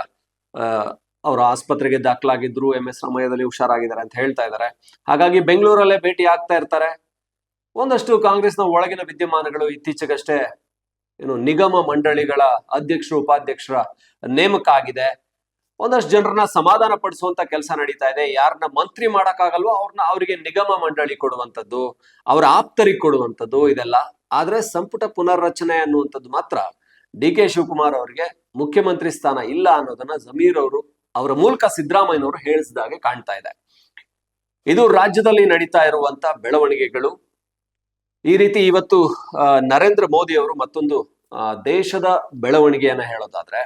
ಅವರ ಆಸ್ಪತ್ರೆಗೆ ದಾಖಲಾಗಿದ್ರು. ಎಂ ಎಸ್ ಸಮಯದಲ್ಲಿ ಹುಷಾರಾಗಿದ್ದಾರೆ ಅಂತ ಹೇಳ್ತಾ ಇದ್ದಾರೆ. ಹಾಗಾಗಿ ಬೆಂಗಳೂರಲ್ಲೇ ಭೇಟಿ ಆಗ್ತಾ ಇರ್ತಾರೆ. ಒಂದಷ್ಟು ಕಾಂಗ್ರೆಸ್ನ ಒಳಗಿನ ವಿದ್ಯಮಾನಗಳು ಇತ್ತೀಚೆಗಷ್ಟೇ ಏನು ನಿಗಮ ಮಂಡಳಿಗಳ ಅಧ್ಯಕ್ಷರು, ಉಪಾಧ್ಯಕ್ಷರ ನೇಮಕ ಆಗಿದೆ. ಒಂದಷ್ಟು ಜನರನ್ನ ಸಮಾಧಾನ ಪಡಿಸುವಂತ ಕೆಲಸ ನಡೀತಾ ಇದೆ. ಯಾರನ್ನ ಮಂತ್ರಿ ಮಾಡಕ್ಕಾಗಲ್ವೋ ಅವ್ರನ್ನ ಅವರಿಗೆ ನಿಗಮ ಮಂಡಳಿ ಕೊಡುವಂತದ್ದು ಅವರ ಆಪ್ತರಿಗೆ ಕೊಡುವಂತದ್ದು ಇದೆಲ್ಲ. ಆದ್ರೆ ಸಂಪುಟ ಪುನರ್ರಚನೆ ಅನ್ನುವಂಥದ್ದು ಮಾತ್ರ ಡಿ ಕೆ ಶಿವಕುಮಾರ್ ಅವರಿಗೆ ಮುಖ್ಯಮಂತ್ರಿ ಸ್ಥಾನ ಇಲ್ಲ ಅನ್ನೋದನ್ನ ಜಮೀರ್ ಅವರು, ಅವರ ಮೂಲಕ ಸಿದ್ದರಾಮಯ್ಯನವರು ಹೇಳಿಸಿದಾಗೆ ಕಾಣ್ತಾ ಇದೆ. ಇದು ರಾಜ್ಯದಲ್ಲಿ ನಡೀತಾ ಇರುವಂತ ಬೆಳವಣಿಗೆಗಳು. ಈ ರೀತಿ ಇವತ್ತು ನರೇಂದ್ರ ಮೋದಿ ಅವರು ಮತ್ತೊಂದು ದೇಶದ ಬೆಳವಣಿಗೆಯನ್ನ ಹೇಳೋದಾದ್ರೆ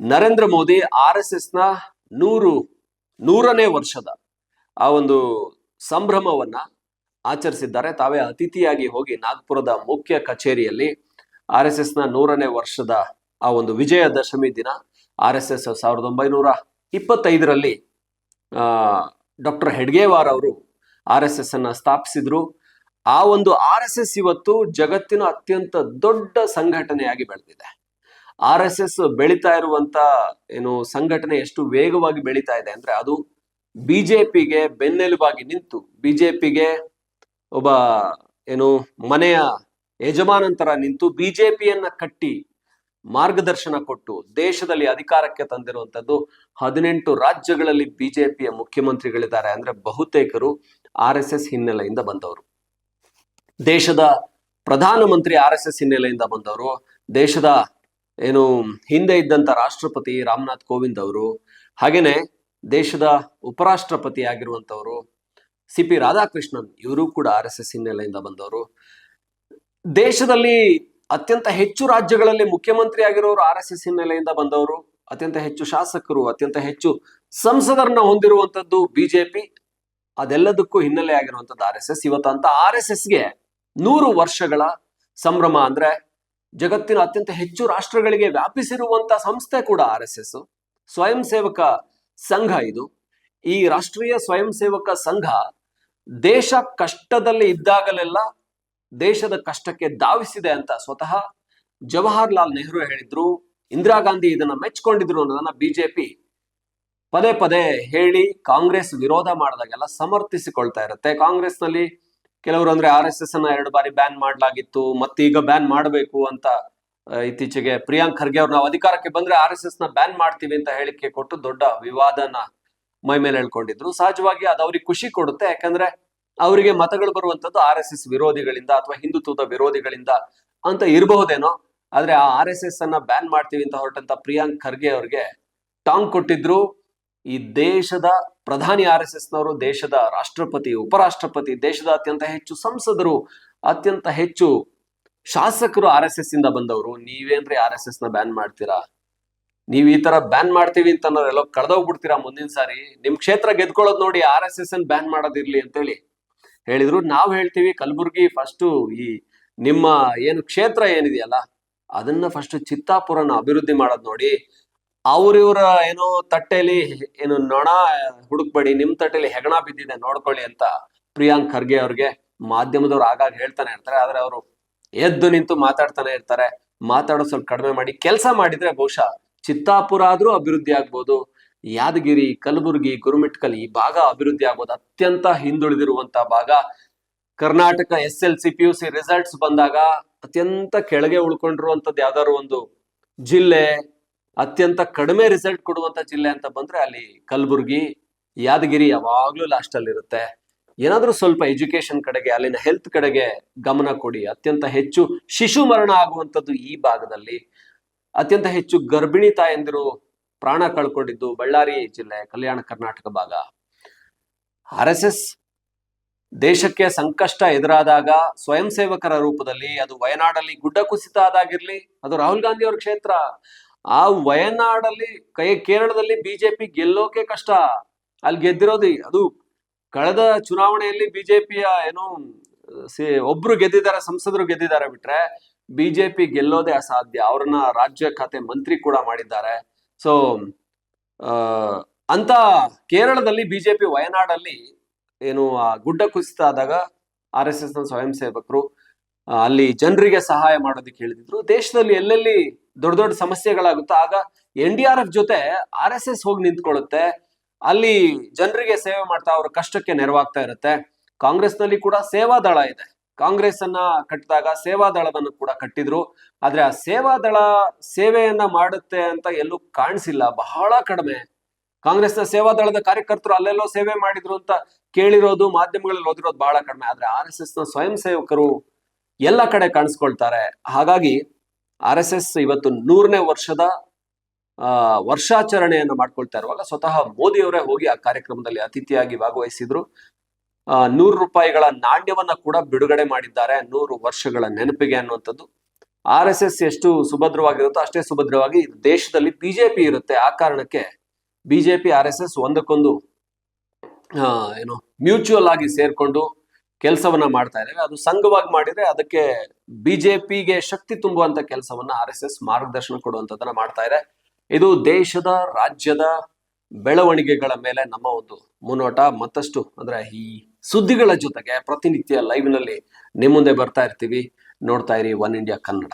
ನರೇಂದ್ರ ಮೋದಿ ಆರ್ ಎಸ್ ಎಸ್ನ ನೂರು, ನೂರನೇ ವರ್ಷದ ಆ ಒಂದು ಸಂಭ್ರಮವನ್ನ ಆಚರಿಸಿದ್ದಾರೆ. ತಾವೇ ಅತಿಥಿಯಾಗಿ ಹೋಗಿ ನಾಗ್ಪುರದ ಮುಖ್ಯ ಕಚೇರಿಯಲ್ಲಿ ಆರ್ ಎಸ್ ಎಸ್ನ ನೂರನೇ ವರ್ಷದ ಆ ಒಂದು ವಿಜಯದಶಮಿ ದಿನ ಆರ್ ಎಸ್ ಎಸ್ ಸಾವಿರದ ಒಂಬೈನೂರ ಇಪ್ಪತ್ತೈದರಲ್ಲಿ ಡಾಕ್ಟರ್ ಹೆಡ್ಗೇವಾರ್ ಅವರು ಆರ್ ಎಸ್ ಎಸ್ ಅನ್ನ ಸ್ಥಾಪಿಸಿದ್ರು. ಆ ಒಂದು ಆರ್ ಎಸ್ ಎಸ್ ಇವತ್ತು ಜಗತ್ತಿನ ಅತ್ಯಂತ ದೊಡ್ಡ ಸಂಘಟನೆಯಾಗಿ ಬೆಳೆದಿದೆ. ಆರ್ ಎಸ್ ಎಸ್ ಬೆಳೀತಾ ಇರುವಂತ ಏನು ಸಂಘಟನೆ ಎಷ್ಟು ವೇಗವಾಗಿ ಬೆಳೀತಾ ಇದೆ ಅಂದ್ರೆ ಅದು ಬಿಜೆಪಿಗೆ ಬೆನ್ನೆಲುಬಾಗಿ ನಿಂತು, ಬಿಜೆಪಿಗೆ ಒಬ್ಬ ಏನು ಮನೆಯ ಯಜಮಾನಂತರ ನಿಂತು ಬಿಜೆಪಿಯನ್ನ ಕಟ್ಟಿ ಮಾರ್ಗದರ್ಶನ ಕೊಟ್ಟು ದೇಶದಲ್ಲಿ ಅಧಿಕಾರಕ್ಕೆ ತಂದಿರುವಂತದ್ದು ಹದಿನೆಂಟು ರಾಜ್ಯಗಳಲ್ಲಿ ಬಿಜೆಪಿಯ ಮುಖ್ಯಮಂತ್ರಿಗಳಿದ್ದಾರೆ ಅಂದ್ರೆ ಬಹುತೇಕರು ಆರ್ ಎಸ್ ಎಸ್ ಹಿನ್ನೆಲೆಯಿಂದ ಬಂದವರು. ದೇಶದ ಪ್ರಧಾನಮಂತ್ರಿ ಆರ್ ಎಸ್ ಎಸ್ ಹಿನ್ನೆಲೆಯಿಂದ ಬಂದವರು, ದೇಶದ ಏನು ಹಿಂದೆ ಇದ್ದಂತ ರಾಷ್ಟ್ರಪತಿ ರಾಮನಾಥ್ ಕೋವಿಂದ್ ಅವರು, ಹಾಗೇನೆ ದೇಶದ ಉಪರಾಷ್ಟ್ರಪತಿ ಆಗಿರುವಂತವರು ಸಿ ಪಿ ರಾಧಾಕೃಷ್ಣನ್, ಇವರು ಕೂಡ ಆರ್ ಎಸ್ ಎಸ್ ಹಿನ್ನೆಲೆಯಿಂದ ಬಂದವರು. ದೇಶದಲ್ಲಿ ಅತ್ಯಂತ ಹೆಚ್ಚು ರಾಜ್ಯಗಳಲ್ಲಿ ಮುಖ್ಯಮಂತ್ರಿ ಆಗಿರೋರು ಆರ್ ಎಸ್ ಎಸ್ ಹಿನ್ನೆಲೆಯಿಂದ ಬಂದವರು, ಅತ್ಯಂತ ಹೆಚ್ಚು ಶಾಸಕರು, ಅತ್ಯಂತ ಹೆಚ್ಚು ಸಂಸದರನ್ನ ಹೊಂದಿರುವಂತದ್ದು ಬಿಜೆಪಿ ಅದೆಲ್ಲದಕ್ಕೂ ಹಿನ್ನೆಲೆ ಆಗಿರುವಂತದ್ದು ಆರ್ ಎಸ್ ಎಸ್. ಇವತ್ತು ಅಂತ ಆರ್ ಎಸ್ ಎಸ್ಗೆ ನೂರು ವರ್ಷಗಳ ಸಂಭ್ರಮ ಅಂದ್ರೆ ಜಗತ್ತಿನ ಅತ್ಯಂತ ಹೆಚ್ಚು ರಾಷ್ಟ್ರಗಳಿಗೆ ವ್ಯಾಪಿಸಿರುವಂತಹ ಸಂಸ್ಥೆ ಕೂಡ ಆರ್ ಎಸ್ ಎಸ್. ಸ್ವಯಂ ಸೇವಕ ಸಂಘ ಇದು. ಈ ರಾಷ್ಟ್ರೀಯ ಸ್ವಯಂ ಸೇವಕ ಸಂಘ ದೇಶ ಕಷ್ಟದಲ್ಲಿ ಇದ್ದಾಗಲೆಲ್ಲ ದೇಶದ ಕಷ್ಟಕ್ಕೆ ಧಾವಿಸಿದೆ ಅಂತ ಸ್ವತಃ ಜವಾಹರ್ಲಾಲ್ ನೆಹರು ಹೇಳಿದ್ರು. ಇಂದಿರಾ ಗಾಂಧಿ ಇದನ್ನ ಮೆಚ್ಕೊಂಡಿದ್ರು ಅನ್ನೋದನ್ನ ಬಿಜೆಪಿ ಪದೇ ಪದೇ ಹೇಳಿ ಕಾಂಗ್ರೆಸ್ ವಿರೋಧ ಮಾಡಿದಾಗೆಲ್ಲ ಸಮರ್ಥಿಸಿಕೊಳ್ತಾ ಇರುತ್ತೆ. ಕಾಂಗ್ರೆಸ್ನಲ್ಲಿ ಕೆಲವರು ಅಂದ್ರೆ ಆರ್ ಎಸ್ ಎಸ್ ಅನ್ನ ಎರಡು ಬಾರಿ ಬ್ಯಾನ್ ಮಾಡಲಾಗಿತ್ತು ಮತ್ತೆ ಈಗ ಬ್ಯಾನ್ ಮಾಡಬೇಕು ಅಂತ ಇತ್ತೀಚೆಗೆ ಪ್ರಿಯಾಂಕ್ ಖರ್ಗೆ ಅವ್ರು ನಾವು ಅಧಿಕಾರಕ್ಕೆ ಬಂದ್ರೆ ಆರ್ ಎಸ್ ಎಸ್ನ ಬ್ಯಾನ್ ಮಾಡ್ತೀವಿ ಅಂತ ಹೇಳಿಕೆ ಕೊಟ್ಟು ದೊಡ್ಡ ವಿವಾದನ ಮೈ ಮೇಲೆ ಹೇಳ್ಕೊಂಡಿದ್ರು ಸಹಜವಾಗಿ ಅದು ಅವ್ರಿಗೆ ಖುಷಿ ಕೊಡುತ್ತೆ, ಯಾಕಂದ್ರೆ ಅವರಿಗೆ ಮತಗಳು ಬರುವಂತದ್ದು ಆರ್ ಎಸ್ ಎಸ್ ವಿರೋಧಿಗಳಿಂದ ಅಥವಾ ಹಿಂದುತ್ವದ ವಿರೋಧಿಗಳಿಂದ ಅಂತ ಇರಬಹುದೇನೋ, ಆದ್ರೆ ಆ ಆರ್ ಎಸ್ ಎಸ್ ಅನ್ನ ಬ್ಯಾನ್ ಮಾಡ್ತೀವಿ ಅಂತ ಹೊರಟಂತ ಪ್ರಿಯಾಂಕ್ ಖರ್ಗೆ ಅವ್ರಿಗೆ ಟಾಂಗ್ ಕೊಟ್ಟಿದ್ರು. ಈ ದೇಶದ ಪ್ರಧಾನಿ ಆರ್ ಎಸ್ ಎಸ್ ನವರು ದೇಶದ ರಾಷ್ಟ್ರಪತಿ, ಉಪರಾಷ್ಟ್ರಪತಿ ದೇಶದ ಅತ್ಯಂತ ಹೆಚ್ಚು ಸಂಸದರು, ಅತ್ಯಂತ ಹೆಚ್ಚು ಶಾಸಕರು ಆರ್ ಎಸ್ ಎಸ್ ಇಂದ ಬಂದವರು. ನೀವೇನ್ರಿ ಆರ್ ಎಸ್ ಎಸ್ನ ಬ್ಯಾನ್ ಮಾಡ್ತೀರಾ? ನೀವ್ ಈ ತರ ಬ್ಯಾನ್ ಮಾಡ್ತೀವಿ ಅಂತ ಎಲ್ಲೋ ಕಳೆದೋಗ್ಬಿಡ್ತೀರಾ ಮುಂದಿನ ಸಾರಿ? ನಿಮ್ ಕ್ಷೇತ್ರ ಗೆದ್ಕೊಳ್ಳೋದ್ ನೋಡಿ ಆರ್ ಎಸ್ ಎಸ್ ಅನ್ ಬ್ಯಾನ್ ಮಾಡೋದಿರ್ಲಿ ಅಂತೇಳಿ ಹೇಳಿದ್ರು. ನಾವ್ ಹೇಳ್ತೀವಿ ಕಲಬುರ್ಗಿ ಫಸ್ಟ್ ಈ ನಿಮ್ಮ ಏನು ಕ್ಷೇತ್ರ ಏನಿದೆಯಲ್ಲ, ಅದನ್ನ ಫಸ್ಟ್ ಚಿತ್ತಾಪುರನ ಅಭಿವೃದ್ಧಿ ಮಾಡೋದ್ ನೋಡಿ. ಅವ್ರಿವ್ರ ಏನೋ ತಟ್ಟೆಲಿ ಏನು ನೊಣ ಹುಡುಕ್ಬೇಡಿ, ನಿಮ್ ತಟ್ಟೆಲಿ ಹೆಗಣ ಬಿದ್ದಿದೆ ನೋಡ್ಕೊಳ್ಳಿ ಅಂತ ಪ್ರಿಯಾಂಕ್ ಖರ್ಗೆ ಅವ್ರಿಗೆ ಮಾಧ್ಯಮದವ್ರು ಆಗಾಗ ಹೇಳ್ತಾನೆ ಇರ್ತಾರೆ. ಆದ್ರೆ ಅವರು ಎದ್ದು ನಿಂತು ಮಾತಾಡ್ತಾನೆ ಇರ್ತಾರೆ. ಮಾತಾಡೋದು ಸ್ವಲ್ಪ ಕಡಿಮೆ ಮಾಡಿ. ಕೆಲಸ ಮಾಡಿದ್ರೆ ಬಹುಶಃ ಚಿತ್ತಾಪುರ ಆದ್ರೂ ಅಭಿವೃದ್ಧಿ ಆಗ್ಬೋದು. ಯಾದಗಿರಿ, ಕಲಬುರಗಿ, ಗುರುಮಿಟ್ಕಲ್ ಈ ಭಾಗ ಅಭಿವೃದ್ಧಿ ಆಗ್ಬೋದು. ಅತ್ಯಂತ ಹಿಂದುಳಿದಿರುವಂತ ಭಾಗ. Karnataka S L C P U C results ಬಂದಾಗ ಅತ್ಯಂತ ಕೆಳಗೆ ಉಳ್ಕೊಂಡಿರುವಂತದ್ದು ಯಾವ್ದಾದ್ರು ಒಂದು ಜಿಲ್ಲೆ ಅತ್ಯಂತ ಕಡಿಮೆ ರಿಸಲ್ಟ್ ಕೊಡುವಂತ ಜಿಲ್ಲೆ ಅಂತ ಬಂದ್ರೆ ಅಲ್ಲಿ ಕಲಬುರ್ಗಿ, ಯಾದಗಿರಿ ಯಾವಾಗ್ಲೂ ಲಾಸ್ಟ್ ಅಲ್ಲಿ ಇರುತ್ತೆ ಏನಾದ್ರೂ ಸ್ವಲ್ಪ ಎಜುಕೇಶನ್ ಕಡೆಗೆ, ಅಲ್ಲಿನ ಹೆಲ್ತ್ ಕಡೆಗೆ ಗಮನ ಕೊಡಿ. ಅತ್ಯಂತ ಹೆಚ್ಚು ಶಿಶು ಮರಣ ಆಗುವಂತದ್ದು ಈ ಭಾಗದಲ್ಲಿ. ಅತ್ಯಂತ ಹೆಚ್ಚು ಗರ್ಭಿಣಿ ತಾಯಂದಿರು ಪ್ರಾಣ ಕಳ್ಕೊಂಡಿದ್ದು ಬಳ್ಳಾರಿ ಜಿಲ್ಲೆ, ಕಲ್ಯಾಣ ಕರ್ನಾಟಕ ಭಾಗ. ಆರ್ ಎಸ್ ಎಸ್ ದೇಶಕ್ಕೆ ಸಂಕಷ್ಟ ಎದುರಾದಾಗ ಸ್ವಯಂ ಸೇವಕರ ರೂಪದಲ್ಲಿ, ಅದು ವಯನಾಡಲ್ಲಿ ಗುಡ್ಡ ಕುಸಿತ ಆದಾಗಿರ್ಲಿ, ಅದು ರಾಹುಲ್ ಗಾಂಧಿ ಅವ್ರ ಕ್ಷೇತ್ರ. ಆ ವಯನಾಡಲ್ಲಿ, ಕೈ, ಕೇರಳದಲ್ಲಿ ಬಿಜೆಪಿ ಗೆಲ್ಲೋಕೆ ಕಷ್ಟ. ಅಲ್ಲಿ ಗೆದ್ದಿರೋದು ಅದು ಕಳೆದ ಚುನಾವಣೆಯಲ್ಲಿ ಬಿಜೆಪಿಯ ಏನು ಒಬ್ರು ಗೆದ್ದಿದ್ದಾರೆ, ಸಂಸದರು ಗೆದ್ದಿದ್ದಾರೆ ಬಿಟ್ರೆ ಬಿಜೆಪಿ ಗೆಲ್ಲೋದೇ ಅಸಾಧ್ಯ. ಅವ್ರನ್ನ ರಾಜ್ಯ ಖಾತೆ ಮಂತ್ರಿ ಕೂಡ ಮಾಡಿದ್ದಾರೆ. ಸೊ ಅಂತ ಕೇರಳದಲ್ಲಿ ಬಿಜೆಪಿ ವಯನಾಡಲ್ಲಿ ಏನು ಗುಡ್ಡ ಕುಸಿತ ಆದಾಗ ಆರ್ ಎಸ್ ಸ್ವಯಂ ಸೇವಕರು ಅಲ್ಲಿ ಜನರಿಗೆ ಸಹಾಯ ಮಾಡೋದಕ್ಕೆ ಹೇಳಿದ್ರು ದೇಶದಲ್ಲಿ ಎಲ್ಲೆಲ್ಲಿ ದೊಡ್ಡ ದೊಡ್ಡ ಸಮಸ್ಯೆಗಳಾಗುತ್ತೆ ಆಗ ಎನ್ ಡಿ ಆರ್ ಎಫ್ ಜೊತೆ ಆರ್ ಎಸ್ ಎಸ್ ಹೋಗಿ ನಿಂತ್ಕೊಳ್ಳುತ್ತೆ. ಅಲ್ಲಿ ಜನರಿಗೆ ಸೇವೆ ಮಾಡ್ತಾ ಅವ್ರ ಕಷ್ಟಕ್ಕೆ ನೆರವಾಗ್ತಾ ಇರುತ್ತೆ. ಕಾಂಗ್ರೆಸ್ನಲ್ಲಿ ಕೂಡ ಸೇವಾ ದಳ ಇದೆ. ಕಾಂಗ್ರೆಸ್ ಅನ್ನ ಕಟ್ಟಿದಾಗ ಸೇವಾ ದಳವನ್ನು ಕೂಡ ಕಟ್ಟಿದ್ರು. ಆದ್ರೆ ಆ ಸೇವಾ ದಳ ಸೇವೆಯನ್ನ ಮಾಡುತ್ತೆ ಅಂತ ಎಲ್ಲೂ ಕಾಣಿಸಿಲ್ಲ. ಬಹಳ ಕಡಿಮೆ. ಕಾಂಗ್ರೆಸ್ನ ಸೇವಾ ದಳದ ಕಾರ್ಯಕರ್ತರು ಅಲ್ಲೆಲ್ಲೋ ಸೇವೆ ಮಾಡಿದ್ರು ಅಂತ ಕೇಳಿರೋದು, ಮಾಧ್ಯಮಗಳಲ್ಲಿ ಓದಿರೋದು ಬಹಳ ಕಡಿಮೆ. ಆದ್ರೆ ಆರ್ ಎಸ್ ಎಸ್ನ ಸ್ವಯಂ ಸೇವಕರು ಎಲ್ಲ ಕಡೆ ಕಾಣಿಸ್ಕೊಳ್ತಾರೆ. ಹಾಗಾಗಿ ಆರ್ ಎಸ್ ಎಸ್ ಇವತ್ತು ನೂರನೇ ವರ್ಷದ ವರ್ಷಾಚರಣೆಯನ್ನು ಮಾಡ್ಕೊಳ್ತಾ ಇರುವಾಗ ಸ್ವತಃ ಮೋದಿ ಅವರೇ ಹೋಗಿ ಆ ಕಾರ್ಯಕ್ರಮದಲ್ಲಿ ಅತಿಥಿಯಾಗಿ ಭಾಗವಹಿಸಿದ್ರು. ನೂರು ರೂಪಾಯಿಗಳ ನಾಣ್ಯವನ್ನ ಕೂಡ ಬಿಡುಗಡೆ ಮಾಡಿದ್ದಾರೆ ನೂರು ವರ್ಷಗಳ ನೆನಪಿಗೆ ಅನ್ನುವಂಥದ್ದು. ಆರ್ ಎಸ್ ಎಸ್ ಎಷ್ಟು ಸುಭದ್ರವಾಗಿರುತ್ತೋ ಅಷ್ಟೇ ಸುಭದ್ರವಾಗಿ ದೇಶದಲ್ಲಿ ಬಿಜೆಪಿ ಇರುತ್ತೆ. ಆ ಕಾರಣಕ್ಕೆ ಬಿಜೆಪಿ, ಆರ್ ಎಸ್ ಎಸ್ ಒಂದಕ್ಕೊಂದು ಏನು, ಮ್ಯೂಚುವಲ್ ಆಗಿ ಸೇರ್ಕೊಂಡು ಕೆಲಸವನ್ನ ಮಾಡ್ತಾ ಇದ್ದಾರೆ. ಅದು ಸಂಘವಾಗಿ ಮಾಡಿದ್ರೆ ಅದಕ್ಕೆ ಬಿಜೆಪಿಗೆ ಶಕ್ತಿ ತುಂಬುವಂತ ಕೆಲಸವನ್ನ ಆರ್ ಎಸ್ ಎಸ್ ಮಾರ್ಗದರ್ಶನ ಕೊಡುವಂತದನ್ನ ಮಾಡ್ತಾ ಇದೆ. ಇದು ದೇಶದ, ರಾಜ್ಯದ ಬೆಳವಣಿಗೆಗಳ ಮೇಲೆ ನಮ್ಮ ಒಂದು ಮುನ್ನೋಟ. ಮತ್ತಷ್ಟು ಅಂದ್ರೆ ಈ ಸುದ್ದಿಗಳ ಜೊತೆಗೆ ಪ್ರತಿನಿತ್ಯ ಲೈವ್ನಲ್ಲಿ ನಿಮ್ಮ ಮುಂದೆ ಬರ್ತಾ ಇರ್ತೀವಿ. ನೋಡ್ತಾ ಇರಿ ಒನ್ ಇಂಡಿಯಾ ಕನ್ನಡ